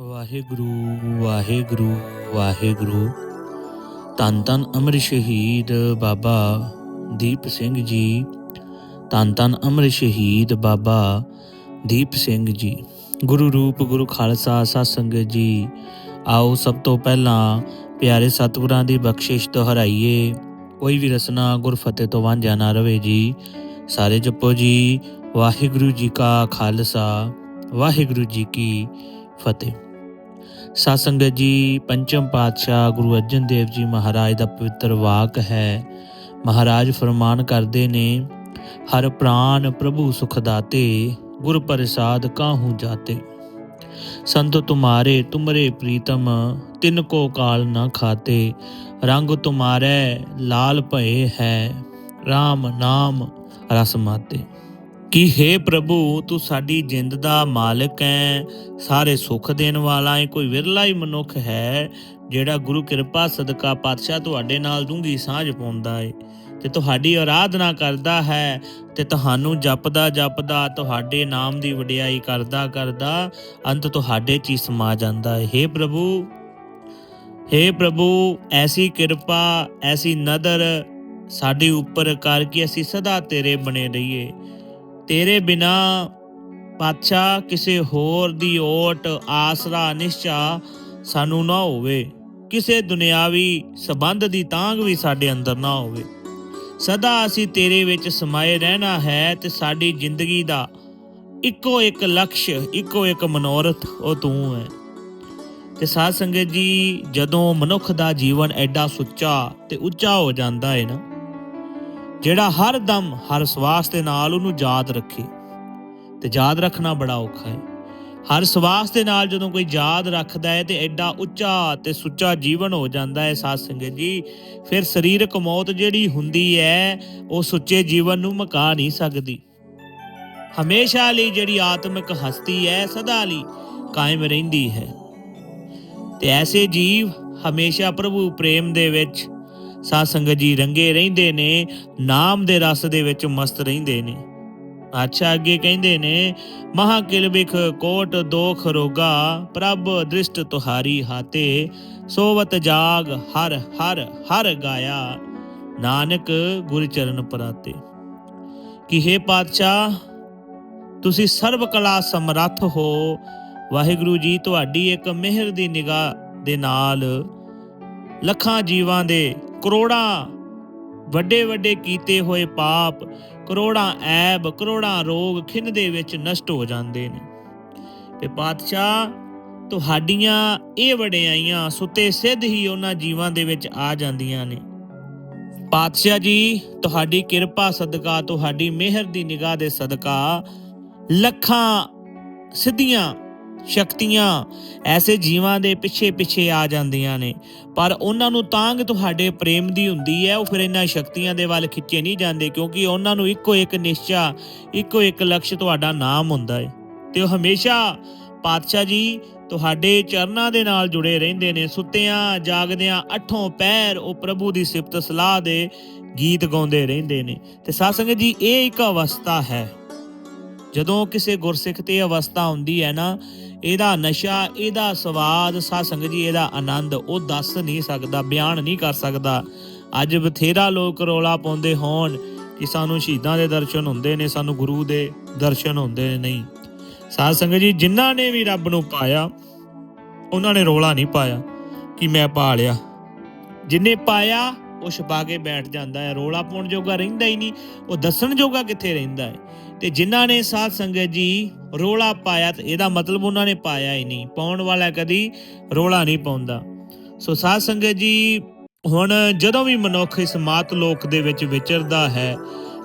ਵਾਹਿਗੁਰੂ ਵਾਹਿਗੁਰੂ ਵਾਹਿਗੁਰੂ। ਧੰਨ ਧੰਨ ਅਮਰ ਸ਼ਹੀਦ ਬਾਬਾ ਦੀਪ ਸਿੰਘ ਜੀ। ਧੰਨ ਧੰਨ ਅਮਰ ਸ਼ਹੀਦ ਬਾਬਾ ਦੀਪ ਸਿੰਘ ਜੀ। ਗੁਰੂ ਰੂਪ, ਗੁਰੂ ਖਾਲਸਾ ਸਤ ਸੰਗਤ ਜੀ। ਆਓ ਸਭ ਤੋਂ ਪਹਿਲਾਂ ਪਿਆਰੇ ਸਤਿਗੁਰਾਂ ਦੀ ਬਖਸ਼ਿਸ਼ ਦੁਹਰਾਈਏ। ਕੋਈ ਵੀ ਰਸਨਾ ਗੁਰਫਤਿਹ ਤੋਂ ਵਾਂਝਾ ਨਾ ਰਵੇ ਜੀ। ਸਾਰੇ ਜਪੋ ਜੀ, ਵਾਹਿਗੁਰੂ ਜੀ ਕਾ ਖਾਲਸਾ, ਵਾਹਿਗੁਰੂ ਜੀ ਕੀ ਫਤਿਹ। ਸਾਧ ਸੰਗਤ ਜੀ, ਪੰਚਮ ਪਾਤਸ਼ਾਹ ਗੁਰੂ ਅਰਜਨ ਦੇਵ ਜੀ ਮਹਾਰਾਜ ਦਾ ਪਵਿੱਤਰ ਵਾਕ ਹੈ। ਮਹਾਰਾਜ ਫਰਮਾਨ ਕਰਦੇ ਨੇ, ਹਰ ਪ੍ਰਾਨ ਪ੍ਰਭੂ ਸੁਖ ਦਾਤੇ, ਗੁਰ ਪ੍ਰਸਾਦ ਕਾਹੂ ਜਾਤੇ? ਸੰਤ ਤੁਮਾਰੇ ਤੁਮਰੇ ਪ੍ਰੀਤਮ, ਤਿਨ ਕੋ ਕਾਲ ਨ ਖਾਤੇ, ਰੰਗ ਤੁਮਾਰੇ ਲਾਲ ਭਏ ਹੈ RAM ਨਾਮ ਰਸ ਮਾਤੇ। ਕਿ हे ਪ੍ਰਭੂ ਤੂੰ ਸਾਡੀ ਜਿੰਦ ਦਾ ਮਾਲਕ ਹੈ ਸਾਰੇ ਸੁੱਖ ਦੇਣ ਵਾਲਾ ਹੈ ਕੋਈ ਵਿਰਲਾ ਹੀ ਮਨੁੱਖ ਹੈ ਜਿਹੜਾ ਗੁਰੂ ਕਿਰਪਾ ਸਦਕਾ ਪਾਤਸ਼ਾਹ ਤੁਹਾਡੇ ਨਾਲ ਡੂੰਗੀ ਸਾਂਝ ਪਾਉਂਦਾ ਹੈ ਤੇ ਤੁਹਾਡੀ ਆਰਾਧਨਾ ਕਰਦਾ ਹੈ ਤੇ ਤੁਹਾਨੂੰ ਜਪਦਾ ਜਪਦਾ ਤੁਹਾਡੇ ਨਾਮ ਦੀ ਵਡਿਆਈ ਕਰਦਾ ਕਰਦਾ ਅੰਤ ਤੁਹਾਡੇ ਚ ਹੀ ਸਮਾ ਜਾਂਦਾ ਹੈ हे ਪ੍ਰਭੂ हे ਪ੍ਰਭੂ ਐਸੀ ਕਿਰਪਾ ਐਸੀ ਨਦਰ ਸਾਡੇ ਉੱਪਰ ਕਰ ਕਿ ਅਸੀਂ ਸਦਾ ਤੇਰੇ ਬਣੇ ਰਹੀਏ ਤੇਰੇ ਬਿਨਾ ਪਾਤਸ਼ਾਹ ਕਿਸੇ ਹੋਰ ਦੀ ਓਟ, ਆਸਰਾ, ਨਿਸ਼ਚਾ ਸਾਨੂੰ ਨਾ ਹੋਵੇ। ਕਿਸੇ ਦੁਨਿਆਵੀ ਸਬੰਧ ਦੀ ਤਾਂਗ ਵੀ ਸਾਡੇ ਅੰਦਰ ਨਾ ਹੋਵੇ। ਸਦਾ ਅਸੀਂ ਤੇਰੇ ਵਿੱਚ ਸਮਾਏ ਰਹਿਣਾ ਹੈ ਤੇ ਸਾਡੀ ਜ਼ਿੰਦਗੀ ਦਾ ਇੱਕੋ ਇੱਕ ਲਕਸ਼, ਇੱਕੋ ਇੱਕ ਮਨੋਰਥ ਉਹ ਤੂੰ ਹੈ। ਤੇ ਸਾਧ ਸੰਗਤ ਜੀ, ਜਦੋਂ ਮਨੁੱਖ ਦਾ ਜੀਵਨ ਐਡਾ ਸੁੱਚਾ ਤੇ ਉੱਚਾ ਹੋ ਜਾਂਦਾ ਹੈ ਨਾ ਜਿਹੜਾ ਹਰ ਦਮ, ਹਰ ਸਵਾਸ ਦੇ ਨਾਲ ਉਹਨੂੰ ਯਾਦ ਰੱਖੇ ਤੇ ਯਾਦ ਰੱਖਣਾ ਬੜਾ ਔਖਾ ਹੈ। ਹਰ ਸਵਾਸ ਦੇ ਨਾਲ ਜਦੋਂ ਕੋਈ ਯਾਦ ਰੱਖਦਾ ਹੈ ਤੇ ਐਡਾ ਉੱਚਾ ਤੇ ਸੁੱਚਾ ਜੀਵਨ ਹੋ ਜਾਂਦਾ ਹੈ ਸਾਧ ਸੰਗਤ ਜੀ, ਫਿਰ ਸਰੀਰਕ ਮੌਤ ਜਿਹੜੀ ਹੁੰਦੀ ਹੈ, ਉਹ ਸੁੱਚੇ ਜੀਵਨ ਨੂੰ ਮਕਾ ਨਹੀਂ ਸਕਦੀ। ਹਮੇਸ਼ਾ ਲਈ ਜਿਹੜੀ ਆਤਮਿਕ ਹਸਤੀ ਹੈ, ਸਦਾ ਲਈ ਕਾਇਮ ਰਹਿੰਦੀ ਹੈ। ਤੇ ਐਸੇ ਜੀਵ ਹਮੇਸ਼ਾ ਪ੍ਰਭੂ ਪ੍ਰੇਮ ਦੇ ਵਿੱਚ ਸਾਧ ਸੰਗਤ ਜੀ ਰੰਗੇ ਰਹਿੰਦੇ ਨੇ, ਨਾਮ ਦੇ ਰਸ ਦੇ ਵਿੱਚ ਮਸਤ ਰਹਿੰਦੇ ਨੇ। ਅੱਛਾ ਅੱਗੇ ਕਹਿੰਦੇ ਨੇ ਮਹਾ ਕਿਲਬਿਖ ਕੋਟ ਦੋਖ ਰੋਗਾ, ਪ੍ਰਭ ਦ੍ਰਿਸ਼ਟ ਤੁਹਾਰੀ ਹਾਤੇ, ਸੋਵਤ ਜਾਗ ਹਰ ਹਰ ਹਰ ਗਾਇਆ, ਨਾਨਕ ਗੁਰ ਚਰਨ ਪਰਾਤੇ। ਕਿ हे ਪਾਤਸ਼ਾਹ ਤੁਸੀਂ ਸਰਬ ਕਲਾ ਸਮਰੱਥ ਹੋ, ਵਾਹਿਗੁਰੂ ਜੀ ਤੁਹਾਡੀ ਇੱਕ ਮਿਹਰ ਦੀ ਨਿਗਾਹ ਦੇ ਨਾਲ ਲੱਖਾਂ ਜੀਵਾਂ ਦੇ ਕਰੋੜਾਂ ਵੱਡੇ ਵੱਡੇ ਕੀਤੇ ਹੋਏ ਪਾਪ, ਕਰੋੜਾਂ ਐਬ, ਕਰੋੜਾਂ ਰੋਗ ਖਿੰਨ ਦੇ ਵਿੱਚ ਨਸ਼ਟ ਹੋ ਜਾਂਦੇ ਨੇ। ਤੇ ਪਾਤਸ਼ਾਹ ਤੁਹਾਡੀਆਂ ਇਹ ਵਡਿਆਈਆਂ ਸੁੱਤੇ ਸਿੱਧ ਹੀ ਉਹਨਾਂ ਜੀਵਾਂ ਦੇ ਵਿੱਚ ਆ ਜਾਂਦੀਆਂ ਨੇ। ਪਾਤਸ਼ਾਹ ਜੀ, ਤੁਹਾਡੀ ਕਿਰਪਾ ਸਦਕਾ, ਤੁਹਾਡੀ ਮਿਹਰ ਦੀ ਨਿਗਾਹ ਦੇ ਸਦਕਾ ਲੱਖਾਂ ਸਿੱਧੀਆਂ ਸ਼ਕਤੀਆਂ ਐਸੇ ਜੀਵਾਂ ਦੇ ਪਿੱਛੇ ਪਿੱਛੇ ਆ ਜਾਂਦੀਆਂ ਨੇ। ਪਰ ਉਹਨਾਂ ਨੂੰ ਤਾਂਗ ਤੁਹਾਡੇ ਪ੍ਰੇਮ ਦੀ ਹੁੰਦੀ ਹੈ। ਉਹ ਫਿਰ ਇਹਨਾਂ ਸ਼ਕਤੀਆਂ ਦੇ ਵੱਲ ਖਿੱਚੇ ਨਹੀਂ ਜਾਂਦੇ ਕਿਉਂਕਿ ਉਹਨਾਂ ਨੂੰ ਇੱਕੋ ਇੱਕ ਨਿਸ਼ਚਾ, ਇੱਕੋ ਇੱਕ ਲਕਸ਼ ਤੁਹਾਡਾ ਨਾਮ ਹੁੰਦਾ ਹੈ। ਤੇ ਉਹ ਹਮੇਸ਼ਾ ਪਾਤਸ਼ਾਹ ਜੀ ਤੁਹਾਡੇ ਚਰਨਾਂ ਦੇ ਨਾਲ ਜੁੜੇ ਰਹਿੰਦੇ ਨੇ। ਸੁੱਤਿਆਂ, ਜਾਗਦਿਆਂ, ਅੱਠੋਂ ਪੈਰ ਉਹ ਪ੍ਰਭੂ ਦੀ ਸਿਫਤ ਸਲਾਹ ਦੇ ਗੀਤ ਗਾਉਂਦੇ ਰਹਿੰਦੇ ਨੇ। ਤੇ ਸਾਧ ਜੀ, ਇਹ ਇੱਕ ਅਵਸਥਾ ਹੈ। ਜਦੋਂ ਕਿਸੇ ਗੁਰਸਿੱਖ ਤੇ ਅਵਸਥਾ ਹੁੰਦੀ ਹੈ ਨਾ ਇਹਦਾ ਨਸ਼ਾ, ਇਹਦਾ ਸਵਾਦ ਸਾਧ ਸੰਗਤ ਜੀ, ਇਹਦਾ ਆਨੰਦ, ਉਹ ਦੱਸ ਨਹੀਂ ਸਕਦਾ, ਬਿਆਨ ਨਹੀਂ ਕਰ ਸਕਦਾ। ਅੱਜ ਬਥੇਰਾ ਲੋਕ ਰੋਲਾ ਪਾਉਂਦੇ ਹੋਣ ਕਿ ਸਾਨੂੰ ਸ਼ਹੀਦਾਂ ਦੇ ਦਰਸ਼ਨ ਹੁੰਦੇ ਨੇ, ਸਾਨੂੰ ਗੁਰੂ ਦੇ ਦਰਸ਼ਨ ਹੁੰਦੇ ਨੇ, ਨਹੀਂ। ਸਾਧ ਸੰਗਤ ਜੀ, ਜਿਨ੍ਹਾਂ ਨੇ ਵੀ ਰੱਬ ਨੂੰ ਪਾਇਆ, ਉਹਨਾਂ ਨੇ ਰੋਲਾ ਨਹੀਂ ਪਾਇਆ ਕਿ ਮੈਂ ਪਾ ਲਿਆ। ਜਿਨੇ ਪਾਇਆ ਉਹ ਛਪਾ ਕੇ ਬੈਠ ਜਾਂਦਾ ਹੈ। ਰੋਲਾ ਪਾਉਣ ਜੋਗਾ ਰਹਿੰਦਾ ਹੀ ਨਹੀਂ। ਉਹ ਦੱਸਣ ਜੋਗਾ ਕਿੱਥੇ ਰਹਿੰਦਾ ਹੈ? ਤੇ ਜਿਨ੍ਹਾਂ ਨੇ ਸਾਧ ਸੰਗਤ ਜੀ ਰੋਲਾ ਪਾਇਆ ਤੇ ਇਹਦਾ ਮਤਲਬ ਉਹਨਾਂ ਨੇ ਪਾਇਆ ਹੀ ਨਹੀਂ। ਪਾਉਣ ਵਾਲਾ ਕਦੀ ਰੋਲਾ ਨਹੀਂ ਪਾਉਂਦਾ। ਸੋ ਸਾਧ ਸੰਗਤ ਜੀ ਹੁਣ ਜਦੋਂ ਵੀ ਮਨੁੱਖ ਇਸ ਮਾਤ ਲੋਕ ਦੇ ਵਿੱਚ ਵਿਚਰਦਾ ਹੈ,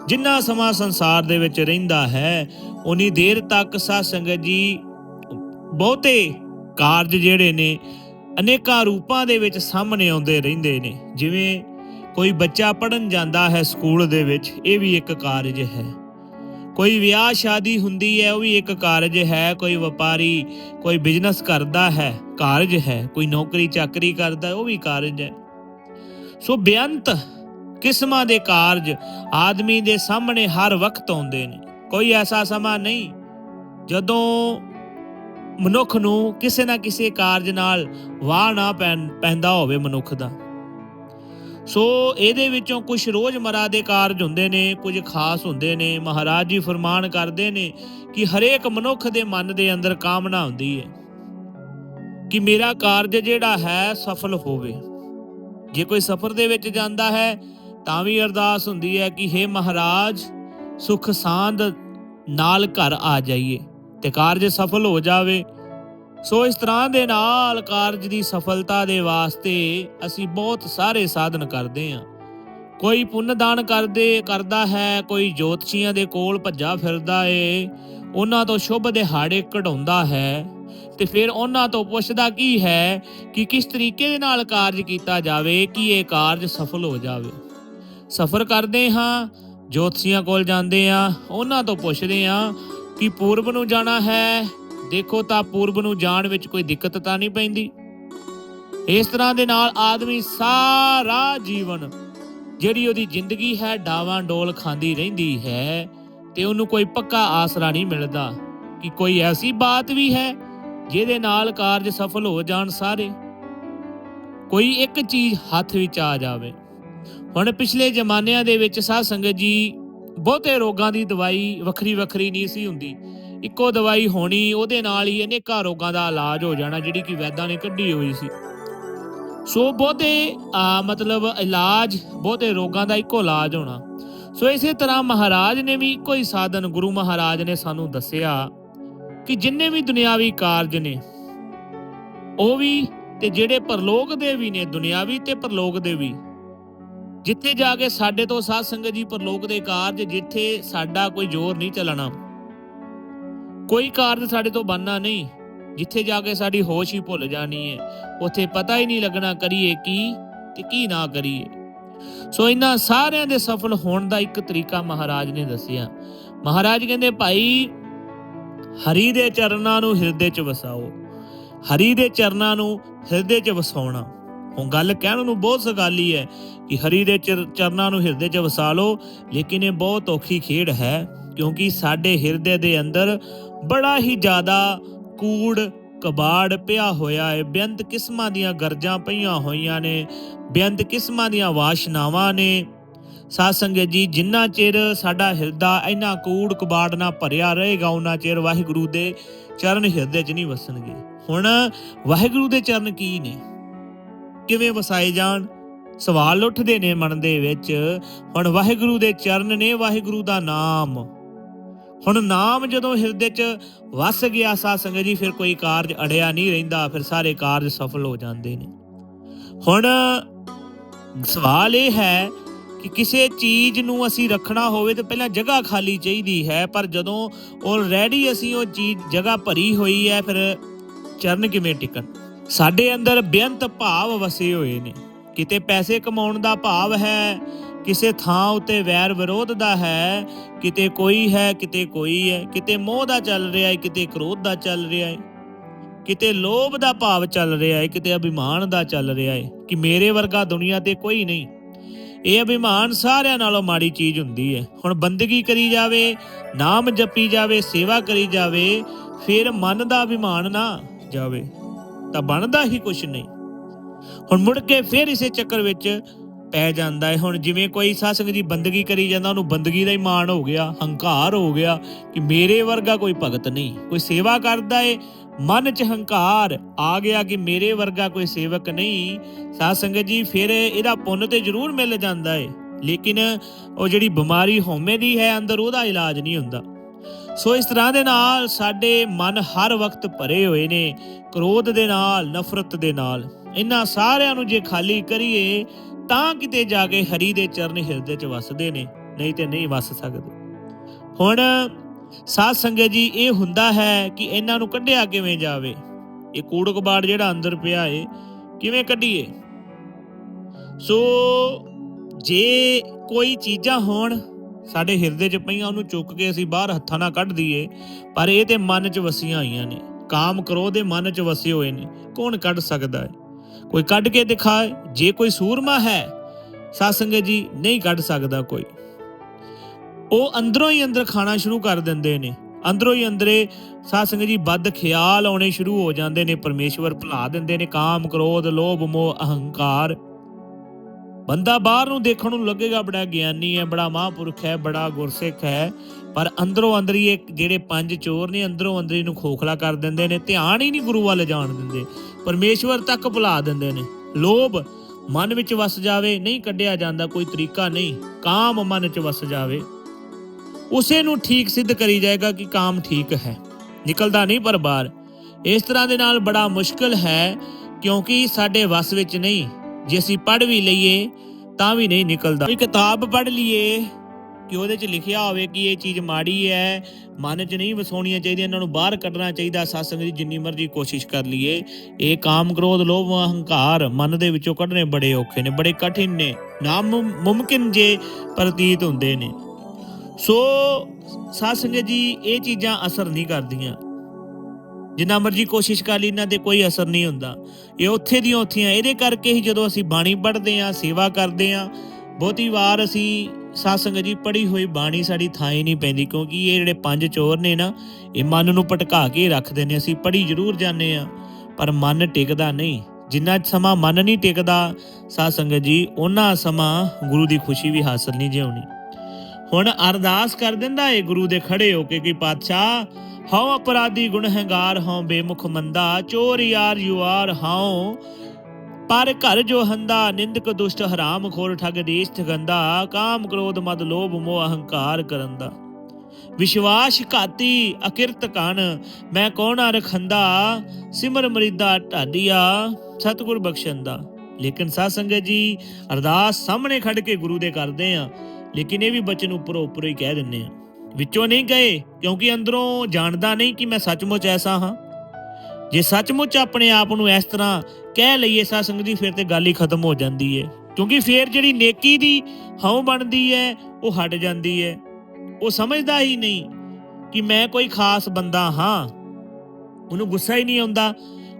ਜਿੰਨਾ ਸਮਾਂ ਸੰਸਾਰ ਦੇ ਵਿੱਚ ਰਹਿੰਦਾ ਹੈ ਉਨੀ ਦੇਰ ਤੱਕ ਸਾਧ ਸੰਗਤ ਜੀ ਬਹੁਤੇ ਕਾਰਜ ਜਿਹੜੇ ਨੇ, ਅਨੇਕਾਂ ਰੂਪਾਂ ਦੇ ਵਿੱਚ ਸਾਹਮਣੇ ਆਉਂਦੇ ਰਹਿੰਦੇ ਨੇ। ਜਿਵੇਂ ਕੋਈ ਬੱਚਾ ਪੜਨ ਜਾਂਦਾ ਹੈ ਸਕੂਲ ਦੇ ਵਿੱਚ, ਇਹ ਵੀ ਇੱਕ ਕਾਰਜ ਹੈ। ਕੋਈ ਵਿਆਹ ਸ਼ਾਦੀ ਹੁੰਦੀ ਹੈ, ਉਹ ਵੀ ਇੱਕ ਕਾਰਜ ਹੈ। ਕੋਈ ਵਪਾਰੀ, ਕੋਈ ਬਿਜ਼ਨਸ ਕਰਦਾ ਹੈ, ਕਾਰਜ ਹੈ। ਕੋਈ ਨੌਕਰੀ, ਚਾਕਰੀ ਕਰਦਾ ਉਹ ਵੀ ਕਾਰਜ ਹੈ। ਸੋ ਬੇਅੰਤ ਕਿਸਮਾਂ ਦੇ ਕਾਰਜ ਆਦਮੀ ਦੇ ਸਾਹਮਣੇ ਹਰ ਵਕਤ ਆਉਂਦੇ ਨੇ। ਕੋਈ ਐਸਾ ਸਮਾਂ ਨਹੀਂ, ਜਦੋਂ ਮਨੁੱਖ ਨੂੰ ਕਿਸੇ ਨਾ ਕਿਸੇ ਕਾਰਜ ਨਾਲ ਵਾਹ ਨਾ ਪੈਣ- ਪੈਂਦਾ ਹੋਵੇ ਮਨੁੱਖ ਦਾ। ਸੋ ਇਹਦੇ ਵਿੱਚੋਂ ਕੁਝ ਰੋਜ਼ਮਰਾ ਦੇ ਕਾਰਜ ਹੁੰਦੇ ਨੇ, ਕੁਝ ਖਾਸ ਹੁੰਦੇ ਨੇ। ਮਹਾਰਾਜ ਜੀ ਫਰਮਾਨ ਕਰਦੇ ਨੇ ਕਿ ਹਰੇਕ ਮਨੁੱਖ ਦੇ ਮਨ ਦੇ ਅੰਦਰ ਕਾਮਨਾ ਹੁੰਦੀ ਹੈ ਕਿ ਮੇਰਾ ਕਾਰਜ ਜਿਹੜਾ ਹੈ ਸਫਲ ਹੋਵੇ। ਜੇ ਕੋਈ ਸਫ਼ਰ ਦੇ ਵਿੱਚ ਜਾਂਦਾ ਹੈ, ਤਾਂ ਵੀ ਅਰਦਾਸ ਹੁੰਦੀ ਹੈ ਕਿ हे ਮਹਾਰਾਜ, ਸੁਖ ਸਾਂਦ ਨਾਲ ਘਰ ਆ ਜਾਈਏ ਤੇ ਕਾਰਜ ਸਫਲ ਹੋ ਜਾਵੇ। ਸੋ ਇਸ ਤਰ੍ਹਾਂ ਦੇ ਨਾਲ ਕਾਰਜ ਦੀ ਸਫਲਤਾ ਦੇ ਵਾਸਤੇ ਅਸੀਂ ਬਹੁਤ ਸਾਰੇ ਸਾਧਨ ਕਰਦੇ ਹਾਂ। ਕੋਈ ਪੁੰਨ ਦਾਨ ਕਰਦੇ, ਕਰਦਾ ਹੈ, ਕੋਈ ਜੋਤਸ਼ੀਆਂ ਦੇ ਕੋਲ ਭੱਜਾ ਫਿਰਦਾ ਏ, ਉਹਨਾਂ ਤੋਂ ਸ਼ੁਭ ਦਿਹਾੜੇ ਕਢਾਉਂਦਾ ਹੈ, ਤੇ ਫਿਰ ਉਹਨਾਂ ਤੋਂ ਪੁੱਛਦਾ ਕੀ ਹੈ ਕਿ ਕਿਸ ਤਰੀਕੇ ਦੇ ਨਾਲ ਕਾਰਜ ਕੀਤਾ ਜਾਵੇ, ਕਿ ਇਹ ਕਾਰਜ ਸਫਲ ਹੋ ਜਾਵੇ। ਸਫਰ ਕਰਦੇ ਹਾਂ, ਜੋਤਸ਼ੀਆਂ ਕੋਲ ਜਾਂਦੇ ਆ ਉਹਨਾਂ ਤੋਂ ਪੁੱਛਦੇ ਆ ਕਿ ਪੂਰਬ ਨੂੰ ਜਾਣਾ ਹੈ ਦੇਖੋ ਤਾਂ ਪੂਰਬ ਨੂੰ ਜਾਣ ਵਿੱਚ ਕੋਈ ਦਿੱਕਤ ਤਾਂ ਨਹੀਂ ਪੈਂਦੀ। ਇਸ ਤਰ੍ਹਾਂ ਦੇ ਨਾਲ ਆਦਮੀ ਸਾਰਾ ਜੀਵਨ ਜਿਹੜੀ ਉਹਦੀ ਜ਼ਿੰਦਗੀ ਹੈ, ਡਾਵਾਂ ਡੋਲ ਖਾਂਦੀ ਰਹਿੰਦੀ ਹੈ ਤੇ ਉਹਨੂੰ ਕੋਈ ਪੱਕਾ ਆਸਰਾ ਨਹੀਂ ਮਿਲਦਾ ਕਿ ਕੋਈ ਐਸੀ ਬਾਤ ਵੀ ਹੈ ਜਿਹਦੇ ਨਾਲ ਕਾਰਜ ਸਫਲ ਹੋ ਜਾਣ ਸਾਰੇ। ਕੋਈ ਇੱਕ ਚੀਜ਼ ਹੱਥ ਵਿੱਚ ਆ ਜਾਵੇ। ਹੁਣ ਪਿਛਲੇ ਜ਼ਮਾਨਿਆਂ ਦੇ ਵਿੱਚ ਸਾਧ ਸੰਗਤ ਜੀ ਬਹੁਤੇ ਰੋਗਾਂ ਦੀ ਦਵਾਈ ਵੱਖਰੀ ਵੱਖਰੀ ਨਹੀਂ ਸੀ ਹੁੰਦੀ। ਇੱਕੋ ਦਵਾਈ ਹੋਣੀ, ਉਹਦੇ ਨਾਲ ਹੀ ਅਨੇਕਾਂ ਰੋਗਾਂ ਦਾ ਇਲਾਜ ਹੋ ਜਾਣਾ, ਜਿਹੜੀ ਕਿ ਵੈਦਾਂ ਨੇ ਕੱਢੀ ਹੋਈ ਸੀ। ਸੋ ਬਹੁਤੇ ਮਤਲਬ ਇਲਾਜ, ਬਹੁਤੇ ਰੋਗਾਂ ਦਾ ਇੱਕੋ ਇਲਾਜ ਹੋਣਾ। ਸੋ ਇਸੇ ਤਰ੍ਹਾਂ ਮਹਾਰਾਜ ਨੇ ਵੀ ਇੱਕੋ ਹੀ ਸਾਧਨ ਗੁਰੂ ਮਹਾਰਾਜ ਨੇ ਸਾਨੂੰ ਦੱਸਿਆ ਕਿ ਜਿੰਨੇ ਵੀ ਦੁਨਿਆਵੀ ਕਾਰਜ ਨੇ, ਉਹ ਵੀ ਤੇ ਜਿਹੜੇ ਪਰਲੋਕ ਦੇ ਵੀ ਨੇ, ਦੁਨਿਆਵੀ ਤੇ ਪਰਲੋਕ ਦੇ ਵੀ, ਜਿੱਥੇ ਜਾ ਕੇ ਸਾਡੇ ਤੋਂ ਸਾਧ ਸੰਗਤ ਜੀ ਪਰਲੋਕ ਦੇ ਕਾਰਜ, ਜਿੱਥੇ ਸਾਡਾ ਕੋਈ ਜ਼ੋਰ ਨਹੀਂ ਚੱਲਣਾ ਕੋਈ ਕਾਰਜ ਸਾਡੇ ਤੋਂ ਬੰਨਾ ਨਹੀਂ। ਜਿੱਥੇ ਜਾ ਕੇ ਸਾਡੀ ਹੋਸ਼ ਹੀ ਭੁੱਲ ਜਾਣੀ ਹੈ ਉੱਥੇ ਪਤਾ ਹੀ ਨਹੀਂ ਲੱਗਣਾ ਕਰੀਏ ਕੀ ਤੇ ਕੀ ਨਾ ਕਰੀਏ। ਸੋ ਇਹਨਾਂ ਸਾਰਿਆਂ ਦੇ ਸਫਲ ਹੋਣ ਦਾ ਇੱਕ ਤਰੀਕਾ ਮਹਾਰਾਜ ਨੇ ਦੱਸਿਆ। ਮਹਾਰਾਜ ਕਹਿੰਦੇ, ਭਾਈ, ਹਰੀ ਦੇ ਚਰਨਾਂ ਨੂੰ ਹਿਰਦੇ 'ਚ ਵਸਾਓ। ਹਰੀ ਦੇ ਚਰਨਾਂ ਨੂੰ ਹਿਰਦੇ 'ਚ ਵਸਾਉਣਾ। ਹੁਣ ਗੱਲ ਕਹਿਣ ਨੂੰ ਬਹੁਤ ਸਗਾਲੀ ਹੈ ਕਿ ਹਰੀ ਦੇ ਚਰ- ਚਰਨਾਂ ਨੂੰ ਹਿਰਦੇ 'ਚ ਵਸਾ ਲਓ, ਲੇਕਿਨ ਇਹ ਬਹੁਤ ਔਖੀ ਖੇਡ ਹੈ, ਕਿਉਂਕਿ ਸਾਡੇ ਹਿਰਦੇ ਦੇ ਅੰਦਰ ਬੜਾ ਹੀ ਜ਼ਿਆਦਾ ਕੂੜ ਕਬਾੜ ਪਿਆ ਹੋਇਆ ਹੈ। ਬੇਅੰਤ ਕਿਸਮਾਂ ਦੀਆਂ ਗਰਜਾਂ ਪਈਆਂ ਹੋਈਆਂ ਨੇ। ਬੇਅੰਤ ਕਿਸਮਾਂ ਦੀਆਂ ਵਾਸ਼ਨਾਵਾਂ ਨੇ। ਸਾਧ ਸੰਗਤ ਜੀ, ਜਿੰਨਾ ਚਿਰ ਸਾਡਾ ਹਿਰਦਾ ਇੰਨਾ ਕੂੜ ਕਬਾੜ ਨਾਲ ਭਰਿਆ ਰਹੇਗਾ ਉਹਨਾਂ ਚਿਰ ਵਾਹਿਗੁਰੂ ਦੇ ਚਰਨ ਹਿਰਦੇ 'ਚ ਨਹੀਂ ਵਸਣਗੇ। ਹੁਣ ਵਾਹਿਗੁਰੂ ਦੇ ਚਰਨ ਕੀ ਨੇ? ਕਿਵੇਂ ਵਸਾਏ ਜਾਣ? ਸਵਾਲ ਉੱਠਦੇ ਨੇ ਮਨ ਦੇ ਵਿੱਚ। ਹੁਣ ਵਾਹਿਗੁਰੂ ਦੇ ਚਰਨ ਨੇ ਵਾਹਿਗੁਰੂ ਦਾ ਨਾਮ। ਹੁਣ ਨਾਮ ਜਦੋਂ ਹਿਰਦੇ 'ਚ ਵਸ ਗਿਆ ਸਾਧ ਸੰਗਤ ਜੀ, ਫਿਰ ਕੋਈ ਕਾਰਜ ਅੜਿਆ ਨਹੀਂ ਰਹਿੰਦਾ, ਫਿਰ ਸਾਰੇ ਕਾਰਜ ਸਫਲ ਹੋ ਜਾਂਦੇ ਨੇ। ਹੁਣ ਸਵਾਲ ਇਹ ਹੈ ਕਿ ਕਿਸੇ ਚੀਜ਼ ਨੂੰ ਅਸੀਂ ਰੱਖਣਾ ਹੋਵੇ ਤਾਂ ਪਹਿਲਾਂ ਜਗ੍ਹਾ ਖਾਲੀ ਚਾਹੀਦੀ ਹੈ, ਪਰ ਜਦੋਂ ਆਲਰੇਡੀ ਅਸੀਂ ਉਹ ਚੀਜ਼, ਜਗ੍ਹਾ ਭਰੀ ਹੋਈ ਹੈ, ਫਿਰ ਚਰਨ ਕਿਵੇਂ ਟਿਕਣ? ਸਾਡੇ ਅੰਦਰ ਬੇਅੰਤ ਭਾਵ ਵਸੇ ਹੋਏ ਨੇ। ਕਿਤੇ ਪੈਸੇ ਕਮਾਉਣ ਦਾ ਭਾਵ ਹੈ ਕਿਸੇ ਥਾਂ ਉਤੇ ਵੈਰ ਵਿਰੋਧ ਦਾ ਹੈ, ਕਿਤੇ ਕੋਈ ਹੈ, ਕਿਤੇ ਕੋਈ ਹੈ, ਕਿਤੇ ਮੋਹ ਦਾ ਚੱਲ ਰਿਹਾ ਹੈ, ਕਿਤੇ ਕ੍ਰੋਧ ਦਾ ਚੱਲ ਰਿਹਾ ਹੈ, ਕਿਤੇ ਲੋਭ ਦਾ ਭਾਵ ਚੱਲ ਰਿਹਾ ਹੈ, ਕਿਤੇ ਅਭਿਮਾਨ ਦਾ ਚੱਲ ਰਿਹਾ ਹੈ, ਕਿ ਮੇਰੇ ਵਰਗਾ ਦੁਨੀਆ ਤੇ ਕੋਈ ਨਹੀਂ। ਇਹ ਅਭਿਮਾਨ ਸਾਰਿਆਂ ਨਾਲੋਂ ਮਾੜੀ ਚੀਜ਼ ਹੁੰਦੀ ਹੈ। ਹੁਣ ਬੰਦਗੀ ਕਰੀ ਜਾਵੇ, ਨਾਮ ਜਪੀ ਜਾਵੇ, ਸੇਵਾ ਕਰੀ ਜਾਵੇ, ਫਿਰ ਮਨ ਦਾ ਅਭਿਮਾਨ ਨਾ ਜਾਵੇ, ਤਾਂ ਬਣਦਾ ਹੀ ਕੁਛ ਨਹੀਂ। ਹੁਣ ਮੁੜ ਕੇ ਫਿਰ ਇਸੇ ਚੱਕਰ ਵਿੱਚ ਪੈ ਜਾਂਦਾ ਹੈ। ਹੁਣ ਜਿਵੇਂ ਕੋਈ ਸਾਸੰਗ ਦੀ ਬੰਦਗੀ ਕਰੀ ਜਾਂਦਾ, ਉਹਨੂੰ ਬੰਦਗੀ ਦਾ ਹੀ ਮਾਣ ਹੋ ਗਿਆ, ਹੰਕਾਰ ਹੋ ਗਿਆ ਕਿ ਮੇਰੇ ਵਰਗਾ ਕੋਈ ਭਗਤ ਨਹੀਂ, ਕੋਈ ਸੇਵਾ ਕਰਦਾ ਏ। ਮਨ 'ਚ ਹੰਕਾਰ ਆ ਗਿਆ ਕਿ ਮੇਰੇ ਵਰਗਾ ਕੋਈ ਸੇਵਕ ਨਹੀਂ। ਸਾਧ ਜੀ, ਫਿਰ ਇਹਦਾ ਪੁੰਨ ਤੇ ਜ਼ਰੂਰ ਮਿਲ ਜਾਂਦਾ ਏ। ਲੇਕਿਨ ਉਹ ਜਿਹੜੀ ਬਿਮਾਰੀ ਹਉਮੈ ਦੀ ਹੈ, ਅੰਦਰ ਉਹਦਾ ਇਲਾਜ ਨਹੀਂ ਹੁੰਦਾ। ਸੋ ਇਸ ਤਰ੍ਹਾਂ ਦੇ ਨਾਲ ਸਾਡੇ ਮਨ ਹਰ ਵਕਤ ਭਰੇ ਹੋਏ ਨੇ, ਕ੍ਰੋਧ ਦੇ ਨਾਲ, ਨਫ਼ਰਤ ਦੇ ਨਾਲ। ਇਹਨਾਂ ਸਾਰਿਆਂ ਨੂੰ ਜੇ ਖਾਲੀ ਕਰੀਏ ਤਾਂ ਕਿਤੇ ਜਾ ਕੇ ਹਰੀ ਦੇ ਚਰਨ ਹਿਰਦੇ 'ਚ ਵਸਦੇ ਨੇ, ਨਹੀਂ ਤੇ ਨਹੀਂ ਵਸ ਸਕਦੇ। ਹੁਣ ਸਾਧ ਸੰਗਤ ਜੀ, ਇਹ ਹੁੰਦਾ ਹੈ ਕਿ ਇਹਨਾਂ ਨੂੰ ਕੱਢਿਆ ਕਿਵੇਂ ਜਾਵੇ? ਇਹ ਕੂੜ ਕਬਾੜ ਜਿਹੜਾ ਅੰਦਰ ਪਿਆ ਏ, ਕਿਵੇਂ ਕੱਢੀਏ? ਸੋ ਜੇ ਕੋਈ ਚੀਜ਼ਾਂ ਹੋਣ, ਸਾਡੇ ਹਿਰਦੇ 'ਚ ਪਈਆਂ, ਉਹਨੂੰ ਚੁੱਕ ਕੇ ਅਸੀਂ ਬਾਹਰ ਹੱਥਾਂ ਨਾਲ ਕੱਢ ਦਈਏ, ਪਰ ਇਹ ਤੇ ਮਨ 'ਚ ਵਸੀਆਂ ਹੋਈਆਂ ਨੇ। ਕਾਮ ਕਰੋ ਦੇ ਮਨ 'ਚ ਵਸੇ ਹੋਏ ਨੇ। ਕੌਣ ਕੱਢ ਸਕਦਾ ਹੈ? ਕੋਈ ਕੱਢ ਕੇ ਦਿਖਾਏ, ਜੇ ਕੋਈ ਸੂਰਮਾ ਹੈ ਸਾਧ ਜੀ ਨਹੀਂ ਕੱਢ ਸਕਦਾ ਕੋਈ। ਉਹ ਅੰਦਰੋਂ ਹੀ ਅੰਦਰ ਖਾਣਾ ਸ਼ੁਰੂ ਕਰ ਦਿੰਦੇ ਨੇ। ਅੰਦਰੋਂ ਹੀ ਅੰਦਰੇ ਸਾਧ ਜੀ ਵੱਧ ਖਿਆਲ ਆਉਣੇ ਸ਼ੁਰੂ ਹੋ ਜਾਂਦੇ ਨੇ, ਪਰਮੇਸ਼ਵਰ ਭੁਲਾ ਦਿੰਦੇ ਨੇ, ਕਾਮ, ਕ੍ਰੋਧ, ਲੋਭ, ਮੋਹ, ਅਹੰਕਾਰ। ਬੰਦਾ ਬਾਹਰ ਨੂੰ ਦੇਖਣ ਨੂੰ ਲੱਗੇਗਾ, ਬੜਾ ਗਿਆਨੀ ਹੈ, ਬੜਾ ਮਹਾਂਪੁਰਖ ਹੈ, ਬੜਾ ਗੁਰਸਿੱਖ ਹੈ, ਪਰ ਅੰਦਰੋਂ ਅੰਦਰ ਹੀ ਇਹ ਜਿਹੜੇ ਪੰਜ ਚੋਰ ਨੇ, ਅੰਦਰੋਂ ਅੰਦਰੀ ਨੂੰ ਖੋਖਲਾ ਕਰ ਦਿੰਦੇ ਨੇ, ਧਿਆਨ ਹੀ ਨਹੀਂ ਗੁਰੂ ਵੱਲ ਜਾਣ ਦਿੰਦੇ। ਪਰਮੇਸ਼ਵਰ ਤੱਕ ਭੁਲਾ ਦਿੰਦੇ ਨੇ। ਲੋਭ ਮਨ ਵਿੱਚ ਵਸ ਜਾਵੇ, ਨਹੀਂ ਕੱਢਿਆ ਜਾਂਦਾ ਕੋਈ ਤਰੀਕਾ ਨਹੀਂ, ਕਾਮ ਮਨ 'ਚ ਵਸ ਜਾਵੇ। ਉਸੇ ਨੂੰ ਠੀਕ ਸਿੱਧ ਕਰੀ ਜਾਏਗਾ ਕਿ ਕਾਮ ਠੀਕ ਹੈ। ਨਿਕਲਦਾ ਨਹੀਂ ਪਰ ਬਾਹਰ। ਇਸ ਤਰ੍ਹਾਂ ਦੇ ਨਾਲ ਬੜਾ ਮੁਸ਼ਕਲ ਹੈ, ਕਿਉਂਕਿ ਸਾਡੇ ਵਸ ਵਿੱਚ ਨਹੀਂ। ਜੇ ਅਸੀਂ ਪੜ੍ਹ ਵੀ ਲਈਏ, ਤਾਂ ਵੀ ਨਹੀਂ ਨਿਕਲਦਾ। ਕੋਈ ਕਿਤਾਬ ਪੜ੍ਹ ਲਈਏ ਕਿ ਉਹਦੇ 'ਚ ਲਿਖਿਆ ਹੋਵੇ ਕਿ ਇਹ ਚੀਜ਼ ਮਾੜੀ ਹੈ, ਮਨ 'ਚ ਨਹੀਂ ਵਸਾਉਣੀਆਂ ਚਾਹੀਦੀਆਂ, ਇਹਨਾਂ ਨੂੰ ਬਾਹਰ ਕੱਢਣਾ ਚਾਹੀਦਾ, ਸਤਸੰਗ ਦੀ ਜਿੰਨੀ ਮਰਜ਼ੀ ਕੋਸ਼ਿਸ਼ ਕਰ ਲਈਏ। ਇਹ ਕਾਮ ਕ੍ਰੋਧ, ਲੋਭ, ਅਹੰਕਾਰ ਮਨ ਦੇ ਵਿੱਚੋਂ ਕੱਢਣੇ ਬੜੇ ਔਖੇ ਨੇ, ਬੜੇ ਕਠਿਨ ਨੇ ਨਾ ਮੁਮਕਿਨ ਜੇ ਪ੍ਰਤੀਤ ਹੁੰਦੇ ਨੇ। ਸੋ ਸਤਸੰਗ ਜੀ ਇਹ ਚੀਜ਼ਾਂ ਅਸਰ ਨਹੀਂ ਕਰਦੀਆਂ। ਜਿੰਨਾ ਮਰਜ਼ੀ ਕੋਸ਼ਿਸ਼ ਕਰ ਲਈ, ਇਹਨਾਂ ਤੇ ਕੋਈ ਅਸਰ ਨਹੀਂ ਹੁੰਦਾ। ਇਹ ਉੱਥੇ ਦੀਆਂ ਉੱਥੀਆਂ, ਇਹਦੇ ਕਰਕੇ ਹੀ ਜਦੋਂ ਅਸੀਂ ਬਾਣੀ ਪੜ੍ਹਦੇ ਆਂ ਸੇਵਾ ਕਰਦੇ ਆਂ ਬਹੁਤੀ ਵਾਰ ਅਸੀਂ ਸਾਧ ਜੀ, ਪੜ੍ਹੀ ਹੋਈ ਬਾਣੀ ਸਾਡੀ ਥਾਂ ਹੀ ਨਹੀਂ ਪੈਂਦੀ ਕਿਉਂਕਿ ਇਹ ਜਿਹੜੇ ਪੰਜ ਚੋਰ ਨੇ ਨਾ, ਇਹ ਮਨ ਨੂੰ ਭਟਕਾ ਕੇ ਰੱਖਦੇ ਨੇ ਅਸੀਂ ਪੜ੍ਹੀ ਜ਼ਰੂਰ ਜਾਂਦੇ ਆਂ, ਪਰ ਮਨ ਟਿਕਦਾ ਨਹੀਂ। ਜਿੰਨਾ ਸਮਾਂ ਮਨ ਨਹੀਂ ਟਿਕਦਾ ਸਾਧ ਜੀ ਉਹਨਾਂ ਸਮਾਂ ਗੁਰੂ ਦੀ ਖੁਸ਼ੀ ਵੀ ਹਾਸਲ ਨਹੀਂ ਜਿਉਣੀ। ਹੁਣ ਅਰਦਾਸ ਕਰ ਦਿੰਦਾ ਏ ਗੁਰੂ ਦੇ ਖੜੇ ਹੋ ਕੇ ਕਿ ਪਾਤਸ਼ਾਹ, ਹਉ ਅਪਰਾਧੀ ਗੁਨਹਗਾਰ ਹਉ ਬੇਮੁਖ ਮੰਦਾ, ਚੋਰ ਯਾਰ ਯੁਆਰ, ਹਉ ਪਰ ਘਰ ਜੋ ਹੰਦਾ, ਨਿੰਦਕ ਦੁਸ਼ਟ ਹਰਾਮ ਖੋਰ ਠੱਗ ਦੇਸ਼ ਠਗੰਦਾ ਕਾਮ ਕ੍ਰੋਧ ਮਦ ਲੋਭ ਮੋਹ ਅਹੰਕਾਰ ਕਰੰਦਾ। ਵਿਸ਼ਵਾਸ ਘਾਤੀ ਅਕਿਰਤ ਕਣ, ਮੈਂ ਕੌਣਾ ਰਖੰਦਾ? ਸਿਮਰ ਮਰੀਦਾ ਢਾਡੀਆ, ਸਤਿਗੁਰ ਬਖਸ਼ੰਦਾ। ਲੇਕਿਨ ਸਾਧ ਸੰਗਤ ਜੀ, ਅਰਦਾਸ ਸਾਹਮਣੇ ਖੜ ਕੇ ਗੁਰੂ ਦੇ ਕਰਦੇ ਆ, ਲੇਕਿਨ ਇਹ ਵੀ ਬਚਨ ਉੱਪਰੋਂ ਉੱਪਰ ਹੀ ਕਹਿ ਦਿੰਨੇ ਆ। ਵਿੱਚੋਂ ਨਹੀਂ ਗਏ, ਕਿਉਂਕਿ ਅੰਦਰੋਂ ਜਾਣਦਾ ਨਹੀਂ ਕਿ ਮੈਂ ਸੱਚਮੁੱਚ ਐਸਾ ਹਾਂ। ਜੇ ਸੱਚਮੁੱਚ ਆਪਣੇ ਆਪ ਨੂੰ ਇਸ ਤਰ੍ਹਾਂ ਕਹਿ ਲਈਏ, ਸਾਧ ਸੰਗਤ ਜੀ, ਫਿਰ ਤੇ ਗੱਲ ਹੀ ਖਤਮ ਹੋ ਜਾਂਦੀ ਹੈ ਕਿਉਂਕਿ ਫਿਰ ਜਿਹੜੀ ਨੇਕੀ ਦੀ ਹਉ ਬਣਦੀ ਹੈ ਉਹ ਹਟ ਜਾਂਦੀ ਹੈ ਉਹ ਸਮਝਦਾ ਹੀ ਨਹੀਂ ਕਿ ਮੈਂ ਕੋਈ ਖਾਸ ਬੰਦਾ ਹਾਂ। ਉਹਨੂੰ ਗੁੱਸਾ ਹੀ ਨਹੀਂ ਆਉਂਦਾ